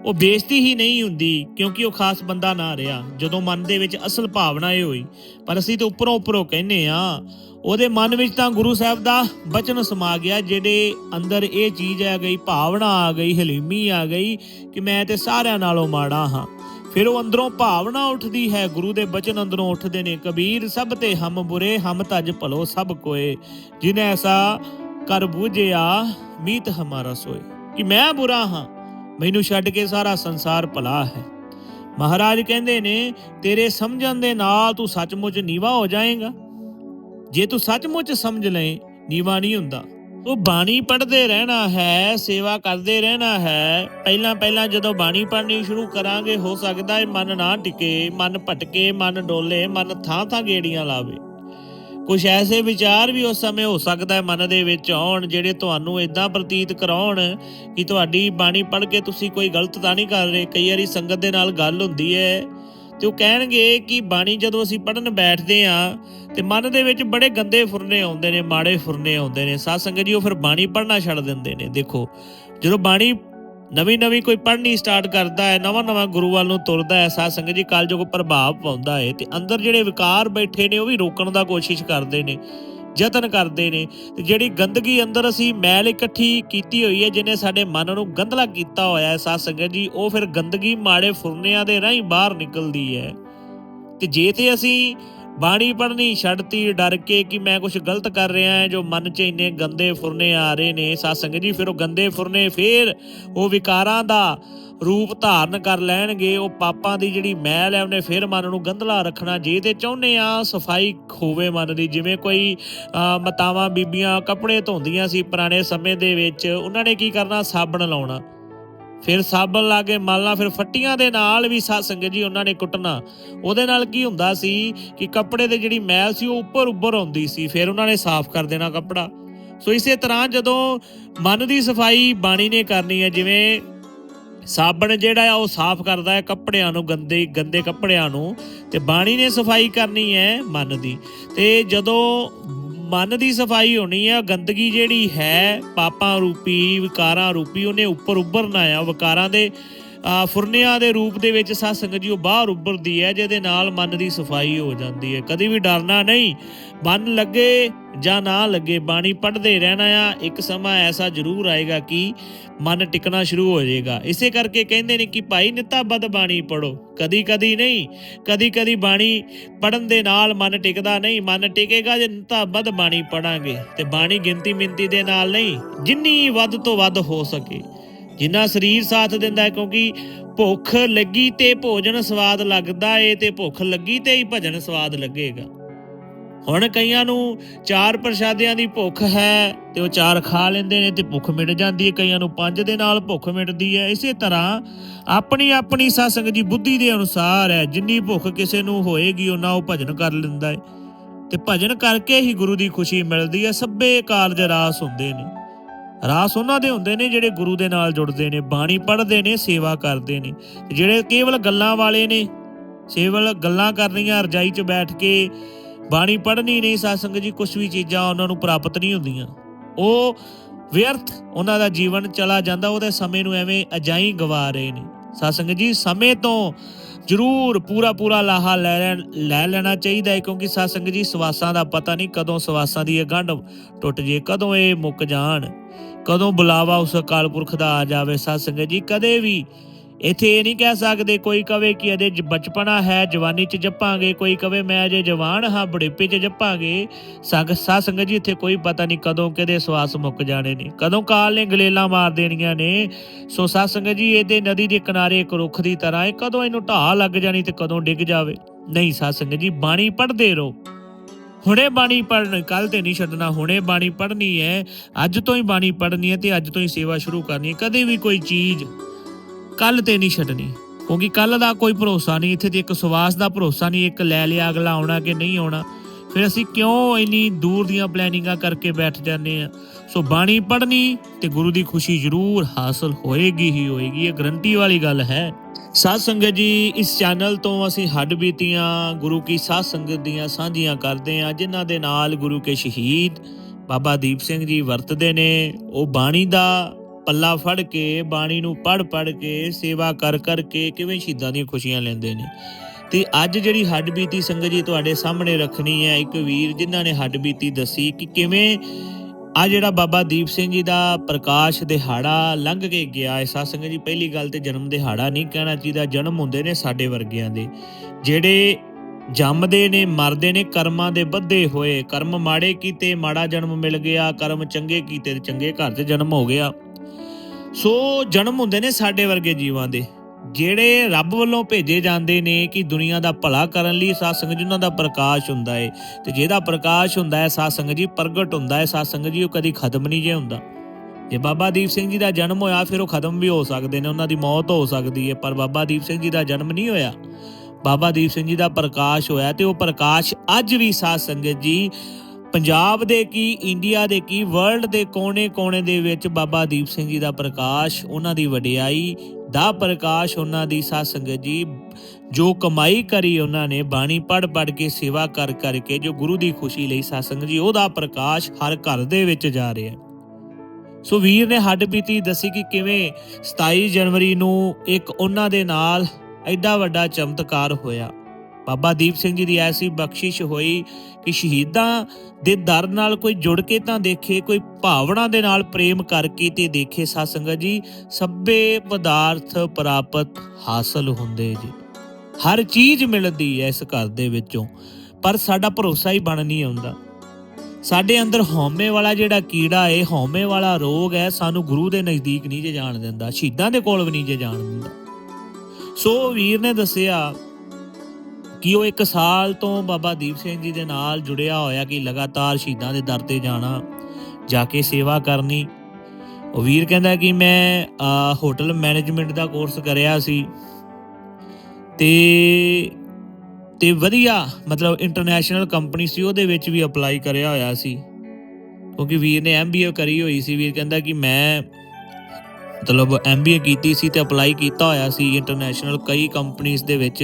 ਉਹ ਬੇਇੱਜ਼ਤੀ ਹੀ ਨਹੀਂ ਹੁੰਦੀ, ਕਿਉਂਕਿ ਉਹ ਖਾਸ ਬੰਦਾ ਨਾ ਰਿਹਾ। ਜਦੋਂ ਮਨ ਦੇ ਵਿੱਚ ਅਸਲ ਭਾਵਨਾ ਇਹ ਹੋਈ, ਪਰ ਅਸੀਂ ਤਾਂ ਉੱਪਰੋਂ ਉੱਪਰੋਂ ਕਹਿੰਨੇ ਆ ਉਹਦੇ ਮਨ ਵਿੱਚ ਤਾਂ ਗੁਰੂ ਸਾਹਿਬ ਦਾ ਬਚਨ ਸਮਾ ਗਿਆ, ਜਿਹੜੇ ਅੰਦਰ ਇਹ ਚੀਜ਼ ਆ ਗਈ, ਭਾਵਨਾ ਆ ਗਈ, ਹਲੀਮੀ ਆ ਗਈ ਕਿ ਮੈਂ ਤੇ ਸਾਰਿਆਂ ਨਾਲੋਂ ਮਾੜਾ ਹਾਂ। ਫਿਰ ਉਹ ਅੰਦਰੋਂ ਭਾਵਨਾ ਉੱਠਦੀ ਹੈ, ਗੁਰੂ ਦੇ ਬਚਨ ਅੰਦਰੋਂ ਉੱਠਦੇ ਨੇ, ਕਬੀਰ ਸਭ ਤੇ ਹਮ ਬੁਰੇ, ਹਮ ਤਜ ਭਲੋ ਸਭ ਕੋਏ, ਜਿਨੇ ਐਸਾ ਕਰ ਬੂਝਿਆ, ਮੀਤ ਹਮਾਰਾ ਸੋਏ। ਕਿ ਮੈਂ ਬੁਰਾ ਹਾਂ ਮੈਨੂੰ ਛੱਡ ਕੇ ਸਾਰਾ ਸੰਸਾਰ ਭਲਾ ਹੈ। ਮਹਾਰਾਜ ਕਹਿੰਦੇ ਨੇ, ਤੇਰੇ ਸਮਝਣ ਦੇ ਨਾਲ ਤੂੰ ਸੱਚਮੁੱਚ ਨੀਵਾ ਹੋ ਜਾਏਗਾ। ਜੇ ਤੂੰ ਸੱਚਮੁੱਚ ਸਮਝ ਲਏ ਨੀਵਾ ਨਹੀਂ ਹੁੰਦਾ। ਉਹ ਬਾਣੀ ਪੜ੍ਹਦੇ ਰਹਿਣਾ ਹੈ, ਸੇਵਾ ਕਰਦੇ ਰਹਿਣਾ ਹੈ। ਪਹਿਲਾਂ ਪਹਿਲਾਂ ਜਦੋਂ ਬਾਣੀ ਪੜ੍ਹਨੀ ਸ਼ੁਰੂ ਕਰਾਂਗੇ, ਹੋ ਸਕਦਾ ਹੈ ਮਨ ਨਾ ਟਿਕੇ, ਮਨ ਭਟਕੇ, ਮਨ ਡੋਲੇ, ਮਨ ਥਾਂ ਥਾਂ ਗੇੜੀਆਂ ਲਾਵੇ। ਕੁਝ ਐਸੇ ਵਿਚਾਰ ਵੀ ਉਸ ਸਮੇਂ ਹੋ ਸਕਦਾ ਹੈ ਮਨ ਦੇ ਵਿੱਚ ਆਉਣ, ਜਿਹੜੇ ਤੁਹਾਨੂੰ ਇਦਾਂ ਪ੍ਰਤੀਤ ਕਰਾਉਣ ਕਿ ਤੁਹਾਡੀ ਬਾਣੀ ਪੜ੍ਹ ਕੇ ਤੁਸੀਂ ਕੋਈ ਗਲਤ ਤਾਂ ਨਹੀਂ ਕਰ ਰਹੇ। ਕਈ ਵਾਰੀ ਸੰਗਤ ਦੇ ਨਾਲ ਗੱਲ ਹੁੰਦੀ ਹੈ ਤੇ ਉਹ ਕਹਿਣਗੇ ਕਿ ਬਾਣੀ ਜਦੋਂ ਅਸੀਂ ਪੜਨ ਬੈਠਦੇ ਆ ਤੇ ਮਨ ਦੇ ਵਿੱਚ ਬੜੇ ਗੰਦੇ ਫੁਰਨੇ ਆਉਂਦੇ ਨੇ, ਮਾੜੇ ਫੁਰਨੇ ਆਉਂਦੇ ਨੇ। ਸਾਧ ਸੰਗਤ ਜੀ ਉਹ ਫਿਰ ਬਾਣੀ ਪੜਨਾ ਛੱਡ ਦਿੰਦੇ ਨੇ। ਦੇਖੋ, ਜਦੋਂ ਬਾਣੀ ਨਵੀਂ ਨਵੀਂ ਕੋਈ ਪੜ੍ਹਨੀ ਸਟਾਰਟ ਕਰਦਾ ਹੈ ਨਵਾਂ ਨਵਾਂ ਗੁਰੂ ਵੱਲ ਨੂੰ ਤੁਰਦਾ ਹੈ, ਸਾਧ ਸੰਗਤ ਜੀ ਕਲਯੁਗ ਪ੍ਰਭਾਵ ਪਾਉਂਦਾ ਹੈ ਤੇ ਅੰਦਰ ਜਿਹੜੇ ਵਿਕਾਰ ਬੈਠੇ ਨੇ, ਉਹ ਵੀ ਰੋਕਣ ਦਾ ਕੋਸ਼ਿਸ਼ ਕਰਦੇ ਨੇ, ਯਤਨ ਕਰਦੇ ਨੇ ਤੇ ਜਿਹੜੀ ਗੰਦਗੀ ਅੰਦਰ ਅਸੀਂ ਮੈਲ ਇਕੱਠੀ ਕੀਤੀ ਹੋਈ ਹੈ, ਜਿਹਨੇ ਸਾਡੇ ਮਨ ਨੂੰ ਗੰਦਲਾ ਕੀਤਾ ਹੋਇਆ ਹੈ, ਸਾਧ ਸੰਗਤ ਜੀ, ਉਹ ਫਿਰ ਗੰਦਗੀ ਮਾੜੇ ਫੁਰਨਿਆਂ ਦੇ ਰਾਹੀਂ ਬਾਹਰ ਨਿਕਲਦੀ ਹੈ ਤੇ ਜੇ ਤੇ ਅਸੀਂ ਬਾਣੀ ਪੜ੍ਹਨੀ ਛੱਡਤੀ ਡਰ ਕੇ ਕਿ ਮੈਂ ਕੁਝ ਗਲਤ ਕਰ ਰਿਹਾ ਹਾਂ ਜੋ ਮਨ 'ਚ ਇੰਨੇ ਗੰਦੇ ਫੁਰਨੇ ਆ ਰਹੇ ਨੇ। ਸਾਧ ਜੀ ਫਿਰ ਉਹ ਗੰਦੇ ਫੁਰਨੇ ਫਿਰ ਉਹ ਵਿਕਾਰਾਂ ਦਾ ਰੂਪ ਧਾਰਨ ਕਰ ਲੈਣਗੇ। ਉਹ ਪਾਪਾਂ ਦੀ ਜਿਹੜੀ ਮੈਲ ਹੈ ਉਹਨੇ ਫਿਰ ਮਨ ਨੂੰ ਗੰਧਲਾ ਰੱਖਣਾ। ਜੇ ਤੇ ਚਾਹੁੰਦੇ ਆ ਸਫ਼ਾਈ ਹੋਵੇ ਮਨ ਦੀ ਜਿਵੇਂ ਕੋਈ ਅਹ, ਮਾਤਾਵਾਂ ਬੀਬੀਆਂ ਕੱਪੜੇ ਧੋਂਦੀਆਂ ਸੀ ਪੁਰਾਣੇ ਸਮੇਂ ਦੇ ਵਿੱਚ ਉਹਨਾਂ ਨੇ ਕੀ ਕਰਨਾ? ਸਾਬਣ ਲਾਉਣਾ। ਫਿਰ ਸਾਬਣ ਲਾ ਕੇ ਮਲਣਾ ਫਿਰ ਫੱਟੀਆਂ ਦੇ ਨਾਲ ਵੀ ਸਾਧ ਜੀ, ਉਹਨਾਂ ਨੇ ਕੁੱਟਣਾ। ਉਹਦੇ ਨਾਲ ਕੀ ਹੁੰਦਾ ਸੀ ਕਿ ਕੱਪੜੇ ਦੇ ਜਿਹੜੀ ਮੈਲ ਸੀ, ਉਹ ਉੱਪਰ ਉੱਪਰ ਆਉਂਦੀ ਸੀ, ਫਿਰ ਉਹਨਾਂ ਨੇ ਸਾਫ਼ ਕਰ ਦੇਣਾ ਕੱਪੜਾ। ਸੋ ਇਸੇ ਤਰ੍ਹਾਂ ਜਦੋਂ ਮਨ ਦੀ ਸਫ਼ਾਈ ਬਾਣੀ ਨੇ ਕਰਨੀ ਹੈ, ਜਿਵੇਂ ਸਾਬਣ ਜਿਹੜਾ ਆ, ਉਹ ਸਾਫ਼ ਕਰਦਾ ਹੈ ਕੱਪੜਿਆਂ ਨੂੰ, ਗੰਦੇ ਗੰਦੇ ਕੱਪੜਿਆਂ ਨੂੰ, ਤੇ ਬਾਣੀ ਨੇ ਸਫ਼ਾਈ ਕਰਨੀ ਹੈ ਮਨ ਦੀ। ਤੇ ਜਦੋਂ ਮਨ ਦੀ ਸਫ਼ਾਈ ਹੋਣੀ ਆ, ਗੰਦਗੀ ਜਿਹੜੀ ਹੈ, ਪਾਪਾਂ ਰੂਪੀ, ਵਿਕਾਰਾਂ ਰੂਪੀ, ਉਹਨੇ ਉੱਪਰ ਉੱਭਰਨਾ ਆ ਵਿਕਾਰਾਂ ਦੇ ਫੁਰਨਿਆਂ ਦੇ ਰੂਪ ਦੇ ਵਿੱਚ ਸਾਧ ਜੀ, ਉਹ ਬਾਹਰ ਉੱਭਰਦੀ ਹੈ, ਜਿਹਦੇ ਨਾਲ ਮਨ ਦੀ ਸਫ਼ਾਈ ਹੋ ਜਾਂਦੀ ਹੈ। ਕਦੇ ਵੀ ਡਰਨਾ ਨਹੀਂ। ਮਨ ਲੱਗੇ ਜਾਂ ਨਾ ਲੱਗੇ, ਬਾਣੀ ਪੜ੍ਹਦੇ ਰਹਿਣਾ ਆ। ਇੱਕ ਸਮਾਂ ਐਸਾ ਜ਼ਰੂਰ ਆਏਗਾ ਕਿ ਮਨ ਟਿਕਣਾ ਸ਼ੁਰੂ ਹੋ ਜਾਏਗਾ। ਇਸੇ ਕਰਕੇ ਕਹਿੰਦੇ ਨੇ ਕਿ ਭਾਈ, ਨਿੱਤਾ ਬਦ ਬਾਣੀ ਪੜੋ ਕਦੀ ਕਦੀ ਨਹੀਂ। ਕਦੀ ਕਦੀ ਬਾਣੀ ਪੜਨ ਦੇ ਨਾਲ ਮਨ ਟਿਕਦਾ ਨਹੀਂ। ਮਨ ਟਿਕੇਗਾ ਜੇ ਨਿੱਤਾ ਬਦ ਬਾਣੀ ਪੜਾਂਗੇ ਤੇ ਬਾਣੀ ਗਿਣਤੀ ਮਿੰਤੀ ਦੇ ਨਾਲ ਨਹੀਂ। ਜਿੰਨੀ ਵੱਧ ਤੋਂ ਵੱਧ ਹੋ ਸਕੇ। ਜਿੰਨਾ ਸਰੀਰ ਸਾਥ ਦਿੰਦਾ ਹੈ, ਕਿਉਂਕਿ ਭੁੱਖ ਲੱਗੀ ਤੇ ਭੋਜਨ ਸਵਾਦ ਲੱਗਦਾ ਏ ਤੇ ਭੁੱਖ ਲੱਗੀ ਤੇ ਹੀ ਭਜਨ ਸਵਾਦ ਲੱਗੇਗਾ। ਹੁਣ ਕਈਆਂ ਨੂੰ ਚਾਰ ਪ੍ਰਸ਼ਾਦਿਆਂ ਦੀ ਭੁੱਖ ਹੈ ਤੇ ਉਹ ਚਾਰ ਖਾ ਲੈਂਦੇ ਨੇ ਤੇ ਭੁੱਖ ਮਿਟ ਜਾਂਦੀ ਹੈ ਕਈਆਂ ਨੂੰ ਪੰਜ ਦੇ ਨਾਲ ਭੁੱਖ ਮਿਟਦੀ ਹੈ ਇਸੇ ਤਰ੍ਹਾਂ ਆਪਣੀ ਆਪਣੀ ਸਾਸੰਗ ਜੀ ਬੁੱਧੀ ਦੇ ਅਨੁਸਾਰ ਹੈ, ਜਿੰਨੀ ਭੁੱਖ ਕਿਸੇ ਨੂੰ ਹੋਏਗੀ ਉਹਨਾਂ ਉਹ ਭਜਨ ਕਰ ਲੈਂਦਾ ਹੈ ਤੇ ਭਜਨ ਕਰਕੇ ਹੀ ਗੁਰੂ ਦੀ ਖੁਸ਼ੀ ਮਿਲਦੀ ਹੈ ਸਭੇ ਕਾਰਜ ਰਾਸ ਹੁੰਦੇ ਨੇ। ਰਾਸ ਉਹਨਾਂ ਦੇ ਹੁੰਦੇ ਨੇ ਜਿਹੜੇ ਗੁਰੂ ਦੇ ਨਾਲ ਜੁੜਦੇ ਨੇ, ਬਾਣੀ ਪੜ੍ਹਦੇ ਨੇ, ਸੇਵਾ ਕਰਦੇ ਨੇ। ਜਿਹੜੇ ਕੇਵਲ ਗੱਲਾਂ ਵਾਲੇ ਨੇ ਸੇਵਲ ਗੱਲਾਂ ਕਰਨੀਆਂ ਰਜਾਈ 'ਚ ਬੈਠ ਕੇ ਬਾਣੀ ਪੜ੍ਹਨੀ ਨਹੀਂ ਸਾਸੰਗ ਜੀ ਕੁਝ ਵੀ ਚੀਜ਼ਾਂ ਉਹਨਾਂ ਨੂੰ ਪ੍ਰਾਪਤ ਨਹੀਂ ਹੁੰਦੀਆਂ। ਉਹ ਵਿਅਰਥ ਉਹਨਾਂ ਦਾ ਜੀਵਨ ਚਲਾ ਜਾਂਦਾ, ਉਹਦੇ ਸਮੇਂ ਨੂੰ ਐਵੇਂ ਅਜਾਈ ਗਵਾ ਰਹੇ ਨੇ। ਸਾਸੰਗ ਜੀ, ਸਮੇਂ ਤੋਂ ਜ਼ਰੂਰ ਪੂਰਾ ਪੂਰਾ ਲਾਹਾ ਲੈ ਲੈਣ- ਲੈ ਲੈਣਾ ਚਾਹੀਦਾ ਹੈ, ਕਿਉਂਕਿ ਸਾਸੰਗ ਜੀ, ਸਵਾਸਾਂ ਦਾ ਪਤਾ ਨਹੀਂ ਕਦੋਂ ਸਵਾਸਾਂ ਦੀ ਇਹ ਗੰਢ ਟੁੱਟ ਜੇ, ਕਦੋਂ ਇਹ ਮੁੱਕ ਜਾਣ। ਕਦੋਂ ਬੁਲਾਵਾ ਉਸ ਅਕਾਲ ਪੁਰਖ ਦਾ ਆ ਜਾਵੇ ਸਾਸੰਗ ਜੀ, ਕਦੇ ਵੀ। ਇੱਥੇ ਇਹ ਨਹੀਂ ਕਹਿ ਸਕਦੇ, ਕੋਈ ਕਵੇ ਕਿ ਅਜੇ ਬਚਪਨਾ ਹੈ, ਜਵਾਨੀ 'ਚ ਜਪਾਂਗੇ, ਕੋਈ ਕਵੇ ਮੈਂ ਅਜੇ ਜਵਾਨ ਹਾਂ, ਬੁਢੇਪੇ 'ਚ ਜਪਾਂਗੇ। ਸੰਗ ਸਾਧ ਸੰਗਤ ਜੀ, ਇੱਥੇ ਕੋਈ ਪਤਾ ਨਹੀਂ ਕਦੋਂ ਕਿਹਦੇ ਸਵਾਸ ਮੁੱਕ ਜਾਣੇ ਨੇ। ਕਦੋਂ ਕਾਲ ਨੇ ਗਲੇਲਾਂ ਮਾਰ ਦੇਣੀਆਂ ਨੇ। ਸੋ ਸਾਧ ਸੰਗਤ ਜੀ, ਇਹਦੇ ਨਦੀ ਦੇ ਕਿਨਾਰੇ ਇੱਕ ਰੁੱਖ ਦੀ ਤਰ੍ਹਾਂ ਹੈ, ਕਦੋਂ ਇਹਨੂੰ ਢਾਹ ਲੱਗ ਜਾਣੀ ਤੇ ਕਦੋਂ ਡਿੱਗ ਜਾਵੇ। ਨਹੀਂ ਸਾਧ ਸੰਗਤ ਜੀ, ਬਾਣੀ ਪੜ੍ਹਦੇ ਰਹੋ। ਹੁਣੇ ਬਾਣੀ ਪੜ੍ਹਨ ਕੱਲ ਤੇ ਨਹੀਂ ਛੱਡਣਾ, ਹੁਣੇ ਬਾਣੀ ਪੜ੍ਹਨੀ ਹੈ, ਅੱਜ ਤੋਂ ਹੀ ਬਾਣੀ ਪੜ੍ਹਨੀ ਹੈ ਤੇ ਅੱਜ ਤੋਂ ਹੀ ਸੇਵਾ ਸ਼ੁਰੂ ਕਰਨੀ ਹੈ, ਕਦੇ ਵੀ ਕੋਈ ਚੀਜ਼ ਕੱਲ ਤੇ ਨਹੀਂ ਛੱਡਣੀ। ਕਿਉਂਕਿ ਕੱਲ ਦਾ ਕੋਈ ਭਰੋਸਾ ਨਹੀਂ, ਇੱਥੇ ਤੇ ਇੱਕ ਸਵਾਸ ਦਾ ਭਰੋਸਾ ਨਹੀਂ, ਇੱਕ ਲੈ ਲਿਆ ਅਗਲਾ ਆਉਣਾ ਕਿ ਨਹੀਂ ਆਉਣਾ। ਫਿਰ ਅਸੀਂ ਕਿਉਂ ਇੰਨੀ ਦੂਰ ਦੀਆਂ ਪਲੈਨਿੰਗਾਂ ਕਰਕੇ ਬੈਠ ਜਾਂਦੇ ਆ ਸੋ ਬਾਣੀ ਪੜ੍ਹਨੀ ਤੇ ਗੁਰੂ ਦੀ ਖੁਸ਼ੀ ਜ਼ਰੂਰ ਹਾਸਲ ਹੋਏਗੀ ਹੀ ਹੋਏਗੀ, ਇਹ ਗਰੰਟੀ ਵਾਲੀ ਗੱਲ ਹੈ। ਸਾਧ ਸੰਗਤ ਜੀ, ਇਸ ਚੈਨਲ ਤੋਂ ਅਸੀਂ ਹੱਡ ਬੀਤੀਆਂ, ਗੁਰੂ ਕੀ ਸਾਧ ਸੰਗਤ ਦੀਆਂ ਸਾਂਝੀਆਂ ਕਰਦੇ ਆ ਜਿਨ੍ਹਾਂ ਦੇ ਨਾਲ ਗੁਰੂ ਕੇ ਸ਼ਹੀਦ ਬਾਬਾ ਦੀਪ ਸਿੰਘ ਜੀ ਵਰਤਦੇ ਨੇ। ਉਹ ਬਾਣੀ ਦਾ ਪੱਲਾ ਫੜ ਕੇ, ਬਾਣੀ ਨੂੰ ਪੜ ਪੜ ਕੇ, ਸੇਵਾ ਕਰ ਕਰ ਕੇ ਕਿਵੇਂ ਸ਼ਹੀਦਾਂ ਦੀਆਂ ਖੁਸ਼ੀਆਂ ਲੈਂਦੇ ਨੇ। ਤੇ ਅੱਜ ਜਿਹੜੀ ਹੱਡ ਬੀਤੀ ਸੰਗਤ ਜੀ ਤੁਹਾਡੇ ਸਾਹਮਣੇ ਰੱਖਣੀ ਹੈ, ਇੱਕ ਵੀਰ ਜਿਨ੍ਹਾਂ ਨੇ ਹੱਡ ਬੀਤੀ ਦੱਸੀ ਕਿ ਕਿਵੇਂ ਆ ਜਿਹੜਾ ਬਾਬਾ ਦੀਪ ਸਿੰਘ ਜੀ ਦਾ ਪ੍ਰਕਾਸ਼ ਦਿਹਾੜਾ ਲੰਘ ਕੇ ਗਿਆ ਹੈ ਸਾਧ ਜੀ, ਪਹਿਲੀ ਗੱਲ ਤੇ ਜਨਮ ਦਿਹਾੜਾ ਨਹੀਂ ਕਹਿਣਾ ਚਾਹੀਦਾ, ਜਨਮ ਹੁੰਦੇ ਨੇ ਸਾਡੇ ਵਰਗਿਆਂ ਦੇ। ਜਿਹੜੇ ਜੰਮਦੇ ਨੇ, ਮਰਦੇ ਨੇ, ਕਰਮਾਂ ਦੇ ਬੱਧੇ ਹੋਏ, ਕਰਮ ਮਾੜੇ ਕੀਤੇ, ਮਾੜਾ ਜਨਮ ਮਿਲ ਗਿਆ, ਕਰਮ ਚੰਗੇ ਕੀਤੇ ਤੇ ਚੰਗੇ ਘਰ 'ਚ ਜਨਮ ਹੋ ਗਿਆ। ਸੋ ਜਨਮ ਹੁੰਦੇ ਨੇ ਸਾਡੇ ਵਰਗੇ ਜੀਵਾਂ ਦੇ। ਜਿਹੜੇ ਰੱਬ ਵੱਲੋਂ ਭੇਜੇ ਜਾਂਦੇ ਨੇ ਕਿ ਦੁਨੀਆ ਦਾ ਭਲਾ ਕਰਨ ਲਈ ਸਾਧ ਜੀ, ਉਹਨਾਂ ਦਾ ਪ੍ਰਕਾਸ਼ ਹੁੰਦਾ ਹੈ ਤੇ ਜਿਹਦਾ ਪ੍ਰਕਾਸ਼ ਹੁੰਦਾ ਹੈ ਸਾਧ ਜੀ ਪ੍ਰਗਟ ਹੁੰਦਾ ਹੈ ਸਾਧ ਜੀ ਉਹ ਕਦੀ ਖਤਮ ਨਹੀਂ ਜੇ ਹੁੰਦਾ। ਜੇ ਬਾਬਾ ਦੀਪ ਸਿੰਘ ਜੀ ਦਾ ਜਨਮ ਹੋਇਆ, ਫਿਰ ਉਹ ਖਤਮ ਵੀ ਹੋ ਸਕਦੇ ਨੇ, ਉਹਨਾਂ ਦੀ ਮੌਤ ਹੋ ਸਕਦੀ ਹੈ ਪਰ ਬਾਬਾ ਦੀਪ ਸਿੰਘ ਜੀ ਦਾ ਜਨਮ ਨਹੀਂ ਹੋਇਆ। ਬਾਬਾ ਦੀਪ ਸਿੰਘ ਜੀ ਦਾ ਪ੍ਰਕਾਸ਼ ਹੋਇਆ ਤੇ ਉਹ ਪ੍ਰਕਾਸ਼ ਅੱਜ ਵੀ ਸਾਧ ਸੰਗਤ ਜੀ ਪੰਜਾਬ ਦੇ ਕੀ, ਇੰਡੀਆ ਦੇ ਕੀ, ਵਰਲਡ ਦੇ ਕੋਨੇ-ਕੋਨੇ ਦੇ ਵਿੱਚ ਬਾਬਾ ਦੀਪ ਸਿੰਘ ਜੀ ਦਾ ਪ੍ਰਕਾਸ਼, ਉਹਨਾਂ ਦੀ ਵਡਿਆਈ ਦਾ ਪ੍ਰਕਾਸ਼ ਉਹਨਾਂ ਦੀ ਸਾਧ ਸੰਗਤ ਜੀ, ਜੋ ਕਮਾਈ ਕਰੀ ਉਹਨਾਂ ਨੇ, ਬਾਣੀ ਪੜ ਪੜ ਕੇ, ਸੇਵਾ ਕਰ ਕਰਕੇ ਜੋ ਗੁਰੂ ਦੀ ਖੁਸ਼ੀ ਲਈ ਸਾਧ ਸੰਗਤ ਜੀ, ਉਹਦਾ ਪ੍ਰਕਾਸ਼ ਹਰ ਘਰ ਦੇ ਵਿੱਚ ਜਾ ਰਿਹਾ। ਹੈ ਸੋ ਵੀਰ ਨੇ ਹੱਡ ਬੀਤੀ ਦੱਸੀ ਕਿ ਕਿਵੇਂ 27 ਜਨਵਰੀ ਨੂੰ ਇੱਕ ਉਹਨਾਂ ਦੇ ਨਾਲ ਐਡਾ ਵੱਡਾ ਚਮਤਕਾਰ ਹੋਇਆ। ਬਾਬਾ ਦੀਪ ਸਿੰਘ ਜੀ ਦੀ ਐਸੀ ਬਖਸ਼ਿਸ਼ ਹੋਈ ਕਿ ਸ਼ਹੀਦਾਂ ਦੇ ਦਰ ਨਾਲ ਕੋਈ ਜੁੜ ਕੇ ਤਾਂ ਦੇਖੇ, ਕੋਈ ਭਾਵਨਾ ਦੇ ਨਾਲ ਪ੍ਰੇਮ ਕਰਕੇ ਤੇ ਦੇਖੇ ਸਾਧ ਸੰਗਤ ਜੀ, ਸਭੇ ਪਦਾਰਥ ਪ੍ਰਾਪਤ ਹਾਸਲ ਹੁੰਦੇ ਜੀ। ਹਰ ਚੀਜ਼ ਮਿਲਦੀ ਹੈ ਇਸ ਘਰ ਦੇ ਵਿੱਚੋਂ, ਪਰ ਸਾਡਾ ਭਰੋਸਾ ਹੀ ਬਣ ਨਹੀਂ ਆਉਂਦਾ। ਸਾਡੇ ਅੰਦਰ ਹਉਮੈ ਵਾਲਾ ਜਿਹੜਾ ਕੀੜਾ ਹੈ ਹਉਮੈ ਵਾਲਾ ਰੋਗ ਹੈ ਸਾਨੂੰ ਗੁਰੂ ਦੇ ਨਜ਼ਦੀਕ ਨਹੀਂ ਜੇ ਜਾਣ ਦਿੰਦਾ, ਸ਼ਹੀਦਾਂ ਦੇ ਕੋਲ ਵੀ ਨਹੀਂ ਜੇ ਜਾਣ ਦਿੰਦਾ। ਸੋ ਵੀਰ ਨੇ ਦੱਸਿਆ ਕਿ ਉਹ ਇੱਕ ਸਾਲ ਤੋਂ ਬਾਬਾ ਦੀਪ ਸਿੰਘ ਜੀ ਦੇ ਨਾਲ ਜੁੜਿਆ ਹੋਇਆ ਕਿ ਲਗਾਤਾਰ ਸ਼ਹੀਦਾਂ ਦੇ ਦਰ ਤੇ ਜਾਣਾ, ਜਾ ਕੇ ਸੇਵਾ ਕਰਨੀ? ਉਹ ਵੀਰ ਕਹਿੰਦਾ ਕਿ ਮੈਂ ਹੋਟਲ ਮੈਨੇਜਮੈਂਟ ਦਾ ਕੋਰਸ ਕਰਿਆ ਸੀ ਤੇ ਤੇ ਵਧੀਆ, ਮਤਲਬ ਇੰਟਰਨੈਸ਼ਨਲ ਕੰਪਨੀ ਸੀ, ਉਹਦੇ ਵਿੱਚ ਵੀ ਅਪਲਾਈ ਕਰਿਆ ਹੋਇਆ ਸੀ। ਕਿਉਂਕਿ ਵੀਰ ਨੇ ਐਮਬੀਏ ਕਰੀ ਹੋਈ ਸੀ, ਵੀਰ ਕਹਿੰਦਾ ਕਿ ਮੈਂ ਮਤਲਬ ਐਮਬੀਏ ਕੀਤੀ ਸੀ ਤੇ ਅਪਲਾਈ ਕੀਤਾ ਹੋਇਆ ਸੀ ਇੰਟਰਨੈਸ਼ਨਲ ਕਈ ਕੰਪਨੀਆਂ ਦੇ ਵਿੱਚ।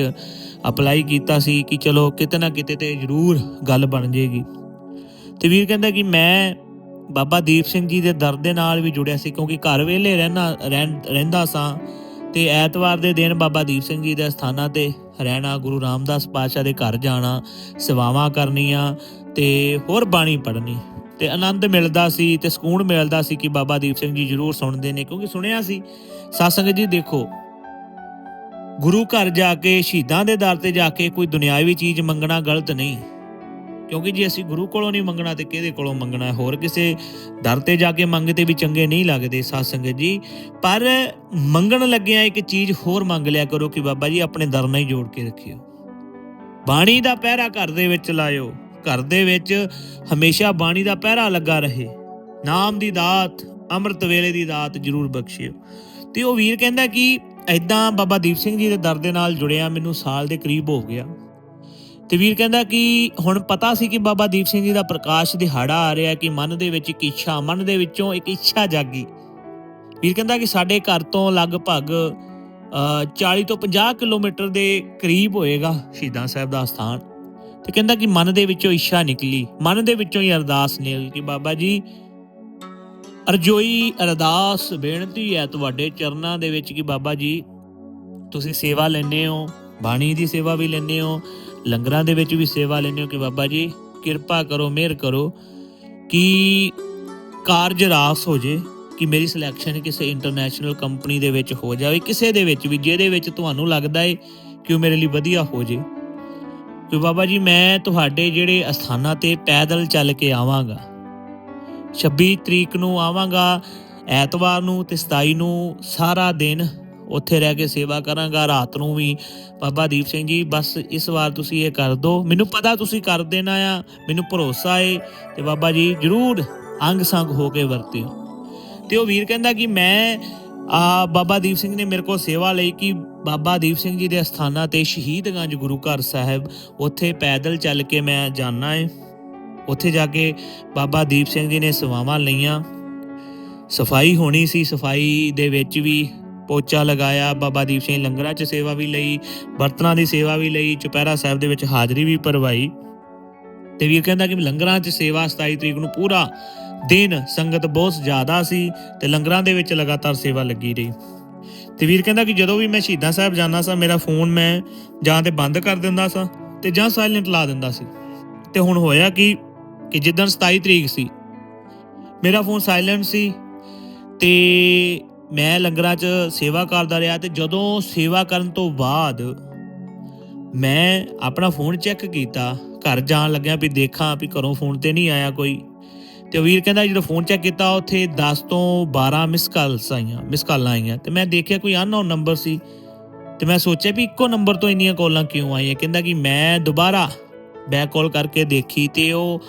ਅਪਲਾਈ ਕੀਤਾ ਸੀ ਕਿ ਚਲੋ ਕਿਤੇ ਨਾ ਕਿਤੇ ਤੇ ਜ਼ਰੂਰ ਗੱਲ ਬਣ ਜੇਗੀ। ਤੇ ਵੀਰ ਕਹਿੰਦਾ ਕਿ ਮੈਂ ਬਾਬਾ ਦੀਪ ਸਿੰਘ ਜੀ ਦੇ ਦਰ ਦੇ ਨਾਲ ਵੀ ਜੁੜਿਆ ਸੀ ਕਿਉਂਕਿ ਘਰ ਵੇਲੇ ਰਹਿਣਾ, ਰਹਿਣ- ਰਹਿੰਦਾ ਸਾਂ ਤੇ ਐਤਵਾਰ ਦੇ ਦਿਨ ਬਾਬਾ ਦੀਪ ਸਿੰਘ ਜੀ ਦੇ ਸਥਾਨਾਂ ਤੇ ਰਹਿਣਾ, ਗੁਰੂ ਰਾਮਦਾਸ ਪਾਤਸ਼ਾਹ ਦੇ ਘਰ ਜਾਣਾ, ਸੇਵਾਵਾਂ ਕਰਨੀਆਂ ਤੇ ਹੋਰ ਬਾਣੀ ਪੜ੍ਹਨੀ। ਤੇ ਆਨੰਦ ਮਿਲਦਾ ਸੀ ਤੇ ਸਕੂਨ ਮਿਲਦਾ ਸੀ ਕਿ ਬਾਬਾ ਦੀਪ ਸਿੰਘ ਜੀ ਜ਼ਰੂਰ ਸੁਣਦੇ ਨੇ ਕਿਉਂਕਿ ਸੁਣਿਆ ਸੀ। ਸਾਸੰਗ ਜੀ ਦੇਖੋ ਗੁਰੂ ਘਰ ਜਾ ਕੇ, ਸ਼ਹੀਦਾਂ ਦੇ ਦਰ ਤੇ ਜਾ ਕੇ ਕੋਈ ਦੁਨਿਆਵੀ ਚੀਜ਼ ਮੰਗਣਾ ਗਲਤ ਨਹੀਂ। ਕਿਉਂਕਿ ਜੇ ਅਸੀਂ ਗੁਰੂ ਕੋਲੋਂ ਨਹੀਂ ਮੰਗਣਾ, ਤੇ ਕਿਹਦੇ ਕੋਲੋਂ ਮੰਗਣਾ? ਹੋਰ ਕਿਸੇ ਦਰ ਤੇ ਜਾ ਕੇ ਮੰਗਤੇ ਵੀ ਚੰਗੇ ਨਹੀਂ ਲੱਗਦੇ, ਸਾਧ ਸੰਗਤ ਜੀ। ਪਰ ਮੰਗਣ ਲੱਗਿਆ ਇੱਕ ਚੀਜ਼ ਹੋਰ ਮੰਗ ਲਿਆ ਕਰੋ ਕਿ ਬਾਬਾ ਜੀ ਆਪਣੇ ਦਰ ਨਾਲ ਹੀ ਜੋੜ ਕੇ ਰੱਖਿਓ। ਬਾਣੀ ਦਾ ਪਹਿਰਾ ਘਰ ਦੇ ਵਿੱਚ ਲਾਇਓ। ਘਰ ਦੇ ਵਿੱਚ ਹਮੇਸ਼ਾ ਬਾਣੀ ਦਾ ਪਹਿਰਾ ਲੱਗਾ ਰਹੇ। ਨਾਮ ਦੀ ਦਾਤ, ਅੰਮ੍ਰਿਤ ਵੇਲੇ ਦੀ ਦਾਤ ਜ਼ਰੂਰ ਬਖਸ਼ਿਓ। ਤੇ ਉਹ ਵੀਰ ਕਹਿੰਦਾ ਕਿ ਐਦਾਂ ਬਾਬਾ ਦੀਪ ਸਿੰਘ ਜੀ ਦੇ ਦਰ ਦੇ ਨਾਲ ਜੁੜਿਆ ਮੈਨੂੰ ਸਾਲ ਦੇ ਕਰੀਬ ਹੋ ਗਿਆ। ਤੇ ਵੀਰ ਕਹਿੰਦਾ ਕਿ ਹੁਣ ਪਤਾ ਸੀ ਕਿ ਬਾਬਾ ਦੀਪ ਸਿੰਘ ਜੀ ਦਾ ਪ੍ਰਕਾਸ਼ ਦਿਹਾੜਾ ਆ ਰਿਹਾ ਕਿ ਮਨ ਦੇ ਵਿੱਚ ਇੱਕ ਇੱਛਾ ਮਨ ਦੇ ਵਿੱਚੋਂ ਇੱਕ ਇੱਛਾ ਜਾਗੀ। ਵੀਰ ਕਹਿੰਦਾ ਕਿ ਸਾਡੇ ਘਰ ਤੋਂ ਲਗਭਗ ਅ, 40 ਤੋਂ 50 ਕਿਲੋਮੀਟਰ ਦੇ ਕਰੀਬ ਹੋਏਗਾ ਸ਼ਹੀਦਾਂ ਸਾਹਿਬ ਦਾ ਸਥਾਨ। ਤੇ ਕਹਿੰਦਾ ਕਿ ਮਨ ਦੇ ਵਿੱਚੋਂ ਇੱਛਾ ਨਿਕਲੀ ਮਨ ਦੇ ਵਿੱਚੋਂ ਹੀ ਅਰਦਾਸ ਨਿਕਲੀ ਕਿ ਬਾਬਾ ਜੀ ਅਰਜੋਈ ਅਰਦਾਸ ਬੇਨਤੀ ਹੈ ਤੁਹਾਡੇ ਚਰਨਾਂ ਦੇ ਵਿੱਚ ਕਿ ਬਾਬਾ ਜੀ, ਤੁਸੀਂ ਸੇਵਾ ਲੈਂਦੇ ਹੋ, ਬਾਣੀ ਦੀ ਸੇਵਾ ਵੀ ਲੈਂਦੇ ਹੋ, ਲੰਗਰਾਂ ਦੇ ਵਿੱਚ ਵੀ ਸੇਵਾ ਲੈਂਦੇ ਹੋ ਕਿ ਬਾਬਾ ਜੀ, ਕਿਰਪਾ ਕਰੋ, ਮਿਹਰ ਕਰੋ ਕਿ ਕਾਰਜ ਰਾਸ ਹੋ ਜੇ, ਕਿ ਮੇਰੀ ਸਿਲੈਕਸ਼ਨ ਕਿਸੇ ਇੰਟਰਨੈਸ਼ਨਲ ਕੰਪਨੀ ਦੇ ਵਿੱਚ ਹੋ ਜਾਵੇ, ਕਿਸੇ ਦੇ ਵਿੱਚ ਵੀ, ਜਿਹਦੇ ਵਿੱਚ ਤੁਹਾਨੂੰ ਲੱਗਦਾ ਏ ਕਿ ਉਹ ਮੇਰੇ ਲਈ ਵਧੀਆ ਹੋ ਜੇ। ਕਿ ਬਾਬਾ ਜੀ, ਮੈਂ ਤੁਹਾਡੇ ਜਿਹੜੇ ਅਸਥਾਨਾਂ ਤੇ ਪੈਦਲ ਚੱਲ ਕੇ ਆਵਾਂਗਾ 26 ਤਰੀਕ ਨੂੰ ਆਵਾਂਗਾ, ਐਤਵਾਰ ਨੂੰ ਤੇ 27 ਨੂੰ ਸਾਰਾ ਦਿਨ ਉੱਥੇ ਰਹਿ ਕੇ ਸੇਵਾ ਕਰਾਂਗਾ, ਰਾਤ ਨੂੰ ਵੀ। ਬਾਬਾ ਦੀਪ ਸਿੰਘ ਜੀ, ਬਸ ਇਸ ਵਾਰ ਤੁਸੀਂ ਇਹ ਕਰ ਦਿਓ। ਮੈਨੂੰ ਪਤਾ ਤੁਸੀਂ ਕਰ ਦੇਣਾ ਆ, ਮੈਨੂੰ ਭਰੋਸਾ ਏ। ਤੇ ਬਾਬਾ ਜੀ, ਜਰੂਰ ਅੰਗ ਸੰਗ ਹੋ ਕੇ ਵਰਤਿਓ। ਤੇ ਉਹ ਵੀਰ ਕਹਿੰਦਾ ਕਿ ਮੈਂ, ਆ ਬਾਬਾ ਦੀਪ ਸਿੰਘ ਨੇ ਮੇਰੇ ਕੋਲ ਸੇਵਾ ਲਈ ਕਿ ਬਾਬਾ ਦੀਪ ਸਿੰਘ ਜੀ ਦੇ ਅਸਥਾਨਾਂ ਤੇ ਸ਼ਹੀਦਗੰਜ ਗੁਰੂ ਘਰ ਸਾਹਿਬ, ਉੱਥੇ ਪੈਦਲ ਚੱਲ ਕੇ ਮੈਂ ਜਾਣਾ ਏ। ਉੱਥੇ ਜਾ ਕੇ ਬਾਬਾ ਦੀਪ ਸਿੰਘ ਜੀ ਨੇ ਸੇਵਾਵਾਂ ਲਈਆਂ। ਸਫ਼ਾਈ ਹੋਣੀ ਸੀ, ਸਫ਼ਾਈ ਦੇ ਵਿੱਚ ਵੀ ਪੋਚਾ ਲਗਾਇਆ, ਬਾਬਾ ਦੀਪ ਸਿੰਘ ਲੰਗਰਾਂ 'ਚ ਸੇਵਾ ਵੀ ਲਈ, ਬਰਤਨਾਂ ਦੀ ਸੇਵਾ ਵੀ ਲਈ, ਚੁਪਹਿਰਾ ਸਾਹਿਬ ਦੇ ਵਿੱਚ ਹਾਜ਼ਰੀ ਵੀ ਭਰਵਾਈ। ਤੇ ਵੀਰ ਕਹਿੰਦਾ ਕਿ ਲੰਗਰਾਂ 'ਚ ਸੇਵਾ 27 ਤਰੀਕ ਨੂੰ ਪੂਰਾ ਦਿਨ ਸੰਗਤ ਬਹੁਤ ਜ਼ਿਆਦਾ ਸੀ ਤੇ ਲੰਗਰਾਂ ਦੇ ਵਿੱਚ ਲਗਾਤਾਰ ਸੇਵਾ ਲੱਗੀ ਰਹੀ। ਤੇ ਵੀਰ ਕਹਿੰਦਾ ਕਿ ਜਦੋਂ ਵੀ ਮੈਂ ਸ਼ਹੀਦਾਂ ਸਾਹਿਬ ਜਾਣਾ ਸਾਂ, ਮੇਰਾ ਫੋਨ ਮੈਂ ਜਾਂ ਤੇ ਬੰਦ ਕਰ ਦਿੰਦਾ ਸਾਂ ਤੇ ਜਾਂ ਸਾਇਲੈਂਟ ਲਾ ਦਿੰਦਾ ਸੀ। ਤੇ ਹੁਣ ਹੋਇਆ ਕਿ ਕਿ ਜਿੱਦਣ 27 ਤਰੀਕ ਸੀ, ਮੇਰਾ ਫੋਨ ਸਾਇਲੈਂਟ ਸੀ ਤੇ ਮੈਂ ਲੰਗਰਾਂ 'ਚ ਸੇਵਾ ਕਰਦਾ ਰਿਹਾ ਤੇ ਜਦੋਂ ਸੇਵਾ ਕਰਨ ਤੋਂ ਬਾਅਦ ਮੈਂ ਆਪਣਾ ਫੋਨ ਚੈੱਕ ਕੀਤਾ, ਘਰ ਜਾਣ ਲੱਗਿਆ ਵੀ ਦੇਖਾਂ ਵੀ ਘਰੋਂ ਫੋਨ ਤੇ ਨਹੀਂ ਆਇਆ ਕੋਈ। ਤੇ ਵੀਰ ਕਹਿੰਦਾ ਜਦੋਂ ਫੋਨ ਚੈੱਕ ਕੀਤਾ ਉੱਥੇ 10 ਤੋਂ 12 ਮਿਸ ਕਾਲਸ ਆਈਆਂ ਮਿਸ ਕਾਲਾਂ ਆਈਆਂ। ਤੇ ਮੈਂ ਦੇਖਿਆ ਕੋਈ ਅਨਨੋਨ ਨੰਬਰ ਸੀ। ਤੇ ਮੈਂ ਸੋਚਿਆ ਵੀ ਇੱਕੋ ਨੰਬਰ ਤੋਂ ਇੰਨੀਆਂ ਕਾਲਾਂ ਕਿਉਂ ਆਈਆਂ? ਕਹਿੰਦਾ ਕਿ ਮੈਂ ਦੁਬਾਰਾ ਬੈਕ ਕਾਲ ਕਰਕੇ ਦੇਖੀ ਤੇ ਉਹ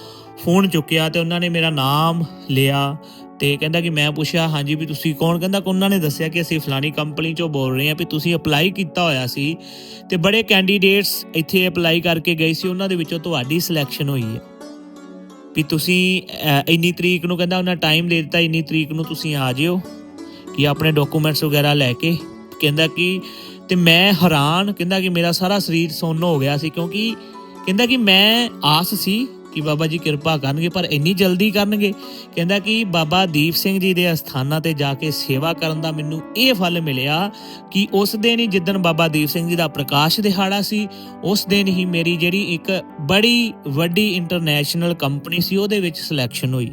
ਫੋਨ ਚੁੱਕਿਆ ਤੇ ਉਹਨਾਂ ਨੇ ਮੇਰਾ ਨਾਮ ਲਿਆ ਤੇ ਕਹਿੰਦਾ ਕਿ ਮੈਂ ਪੁੱਛਿਆ, ਹਾਂਜੀ ਵੀ ਤੁਸੀਂ ਕੌਣ? ਕਹਿੰਦਾ ਕਿ ਉਹਨਾਂ ਨੇ ਦੱਸਿਆ ਕਿ ਅਸੀਂ ਫਲਾਣੀ ਕੰਪਨੀ ਚੋਂ ਬੋਲ ਰਹੇ ਹਾਂ ਵੀ ਤੁਸੀਂ ਅਪਲਾਈ ਕੀਤਾ ਹੋਇਆ ਸੀ ਤੇ ਬੜੇ ਕੈਂਡੀਡੇਟਸ ਇੱਥੇ ਅਪਲਾਈ ਕਰਕੇ ਗਏ ਸੀ, ਉਹਨਾਂ ਦੇ ਵਿੱਚੋਂ ਤੁਹਾਡੀ ਸਿਲੈਕਸ਼ਨ ਹੋਈ ਹੈ। ਵੀ ਤੁਸੀਂ ਇੰਨੀ ਤਰੀਕ ਨੂੰ ਕਹਿੰਦਾ ਉਹਨਾਂ ਟਾਈਮ ਦੇ ਦਿੱਤਾ, ਇੰਨੀ ਤਰੀਕ ਨੂੰ ਤੁਸੀਂ ਆ ਜਿਓ ਕਿ ਆਪਣੇ ਡਾਕੂਮੈਂਟਸ ਵਗੈਰਾ ਲੈ ਕੇ। ਕਹਿੰਦਾ ਕਿ, ਤੇ ਮੈਂ ਹੈਰਾਨ, ਕਹਿੰਦਾ ਕਿ ਮੇਰਾ ਸਾਰਾ ਸਰੀਰ ਸੁੰਨ ਹੋ ਗਿਆ ਸੀ ਕਿਉਂਕਿ ਕਹਿੰਦਾ ਕਿ ਮੈਂ ਆਸ ਸੀ ਕਿ ਬਾਬਾ ਜੀ ਕਿਰਪਾ ਕਰਨਗੇ, ਪਰ ਇੰਨੀ ਜਲਦੀ ਕਰਨਗੇ। ਕਹਿੰਦਾ ਕਿ ਬਾਬਾ ਦੀਪ ਸਿੰਘ ਜੀ ਦੇ ਅਸਥਾਨਾਂ ਤੇ ਜਾ ਕੇ ਸੇਵਾ ਕਰਨ ਦਾ ਮੈਨੂੰ ਇਹ ਫਲ ਮਿਲਿਆ ਕਿ ਉਸ ਦਿਨ ਹੀ ਜਿੱਦਣ ਬਾਬਾ ਦੀਪ ਸਿੰਘ ਜੀ ਦਾ ਪ੍ਰਕਾਸ਼ ਦਿਹਾੜਾ ਸੀ, ਉਸ ਦਿਨ ਹੀ ਮੇਰੀ ਜਿਹੜੀ ਇੱਕ ਬੜੀ ਵੱਡੀ ਇੰਟਰਨੈਸ਼ਨਲ ਕੰਪਨੀ ਸੀ, ਉਹਦੇ ਵਿੱਚ ਸਿਲੈਕਸ਼ਨ ਹੋਈ।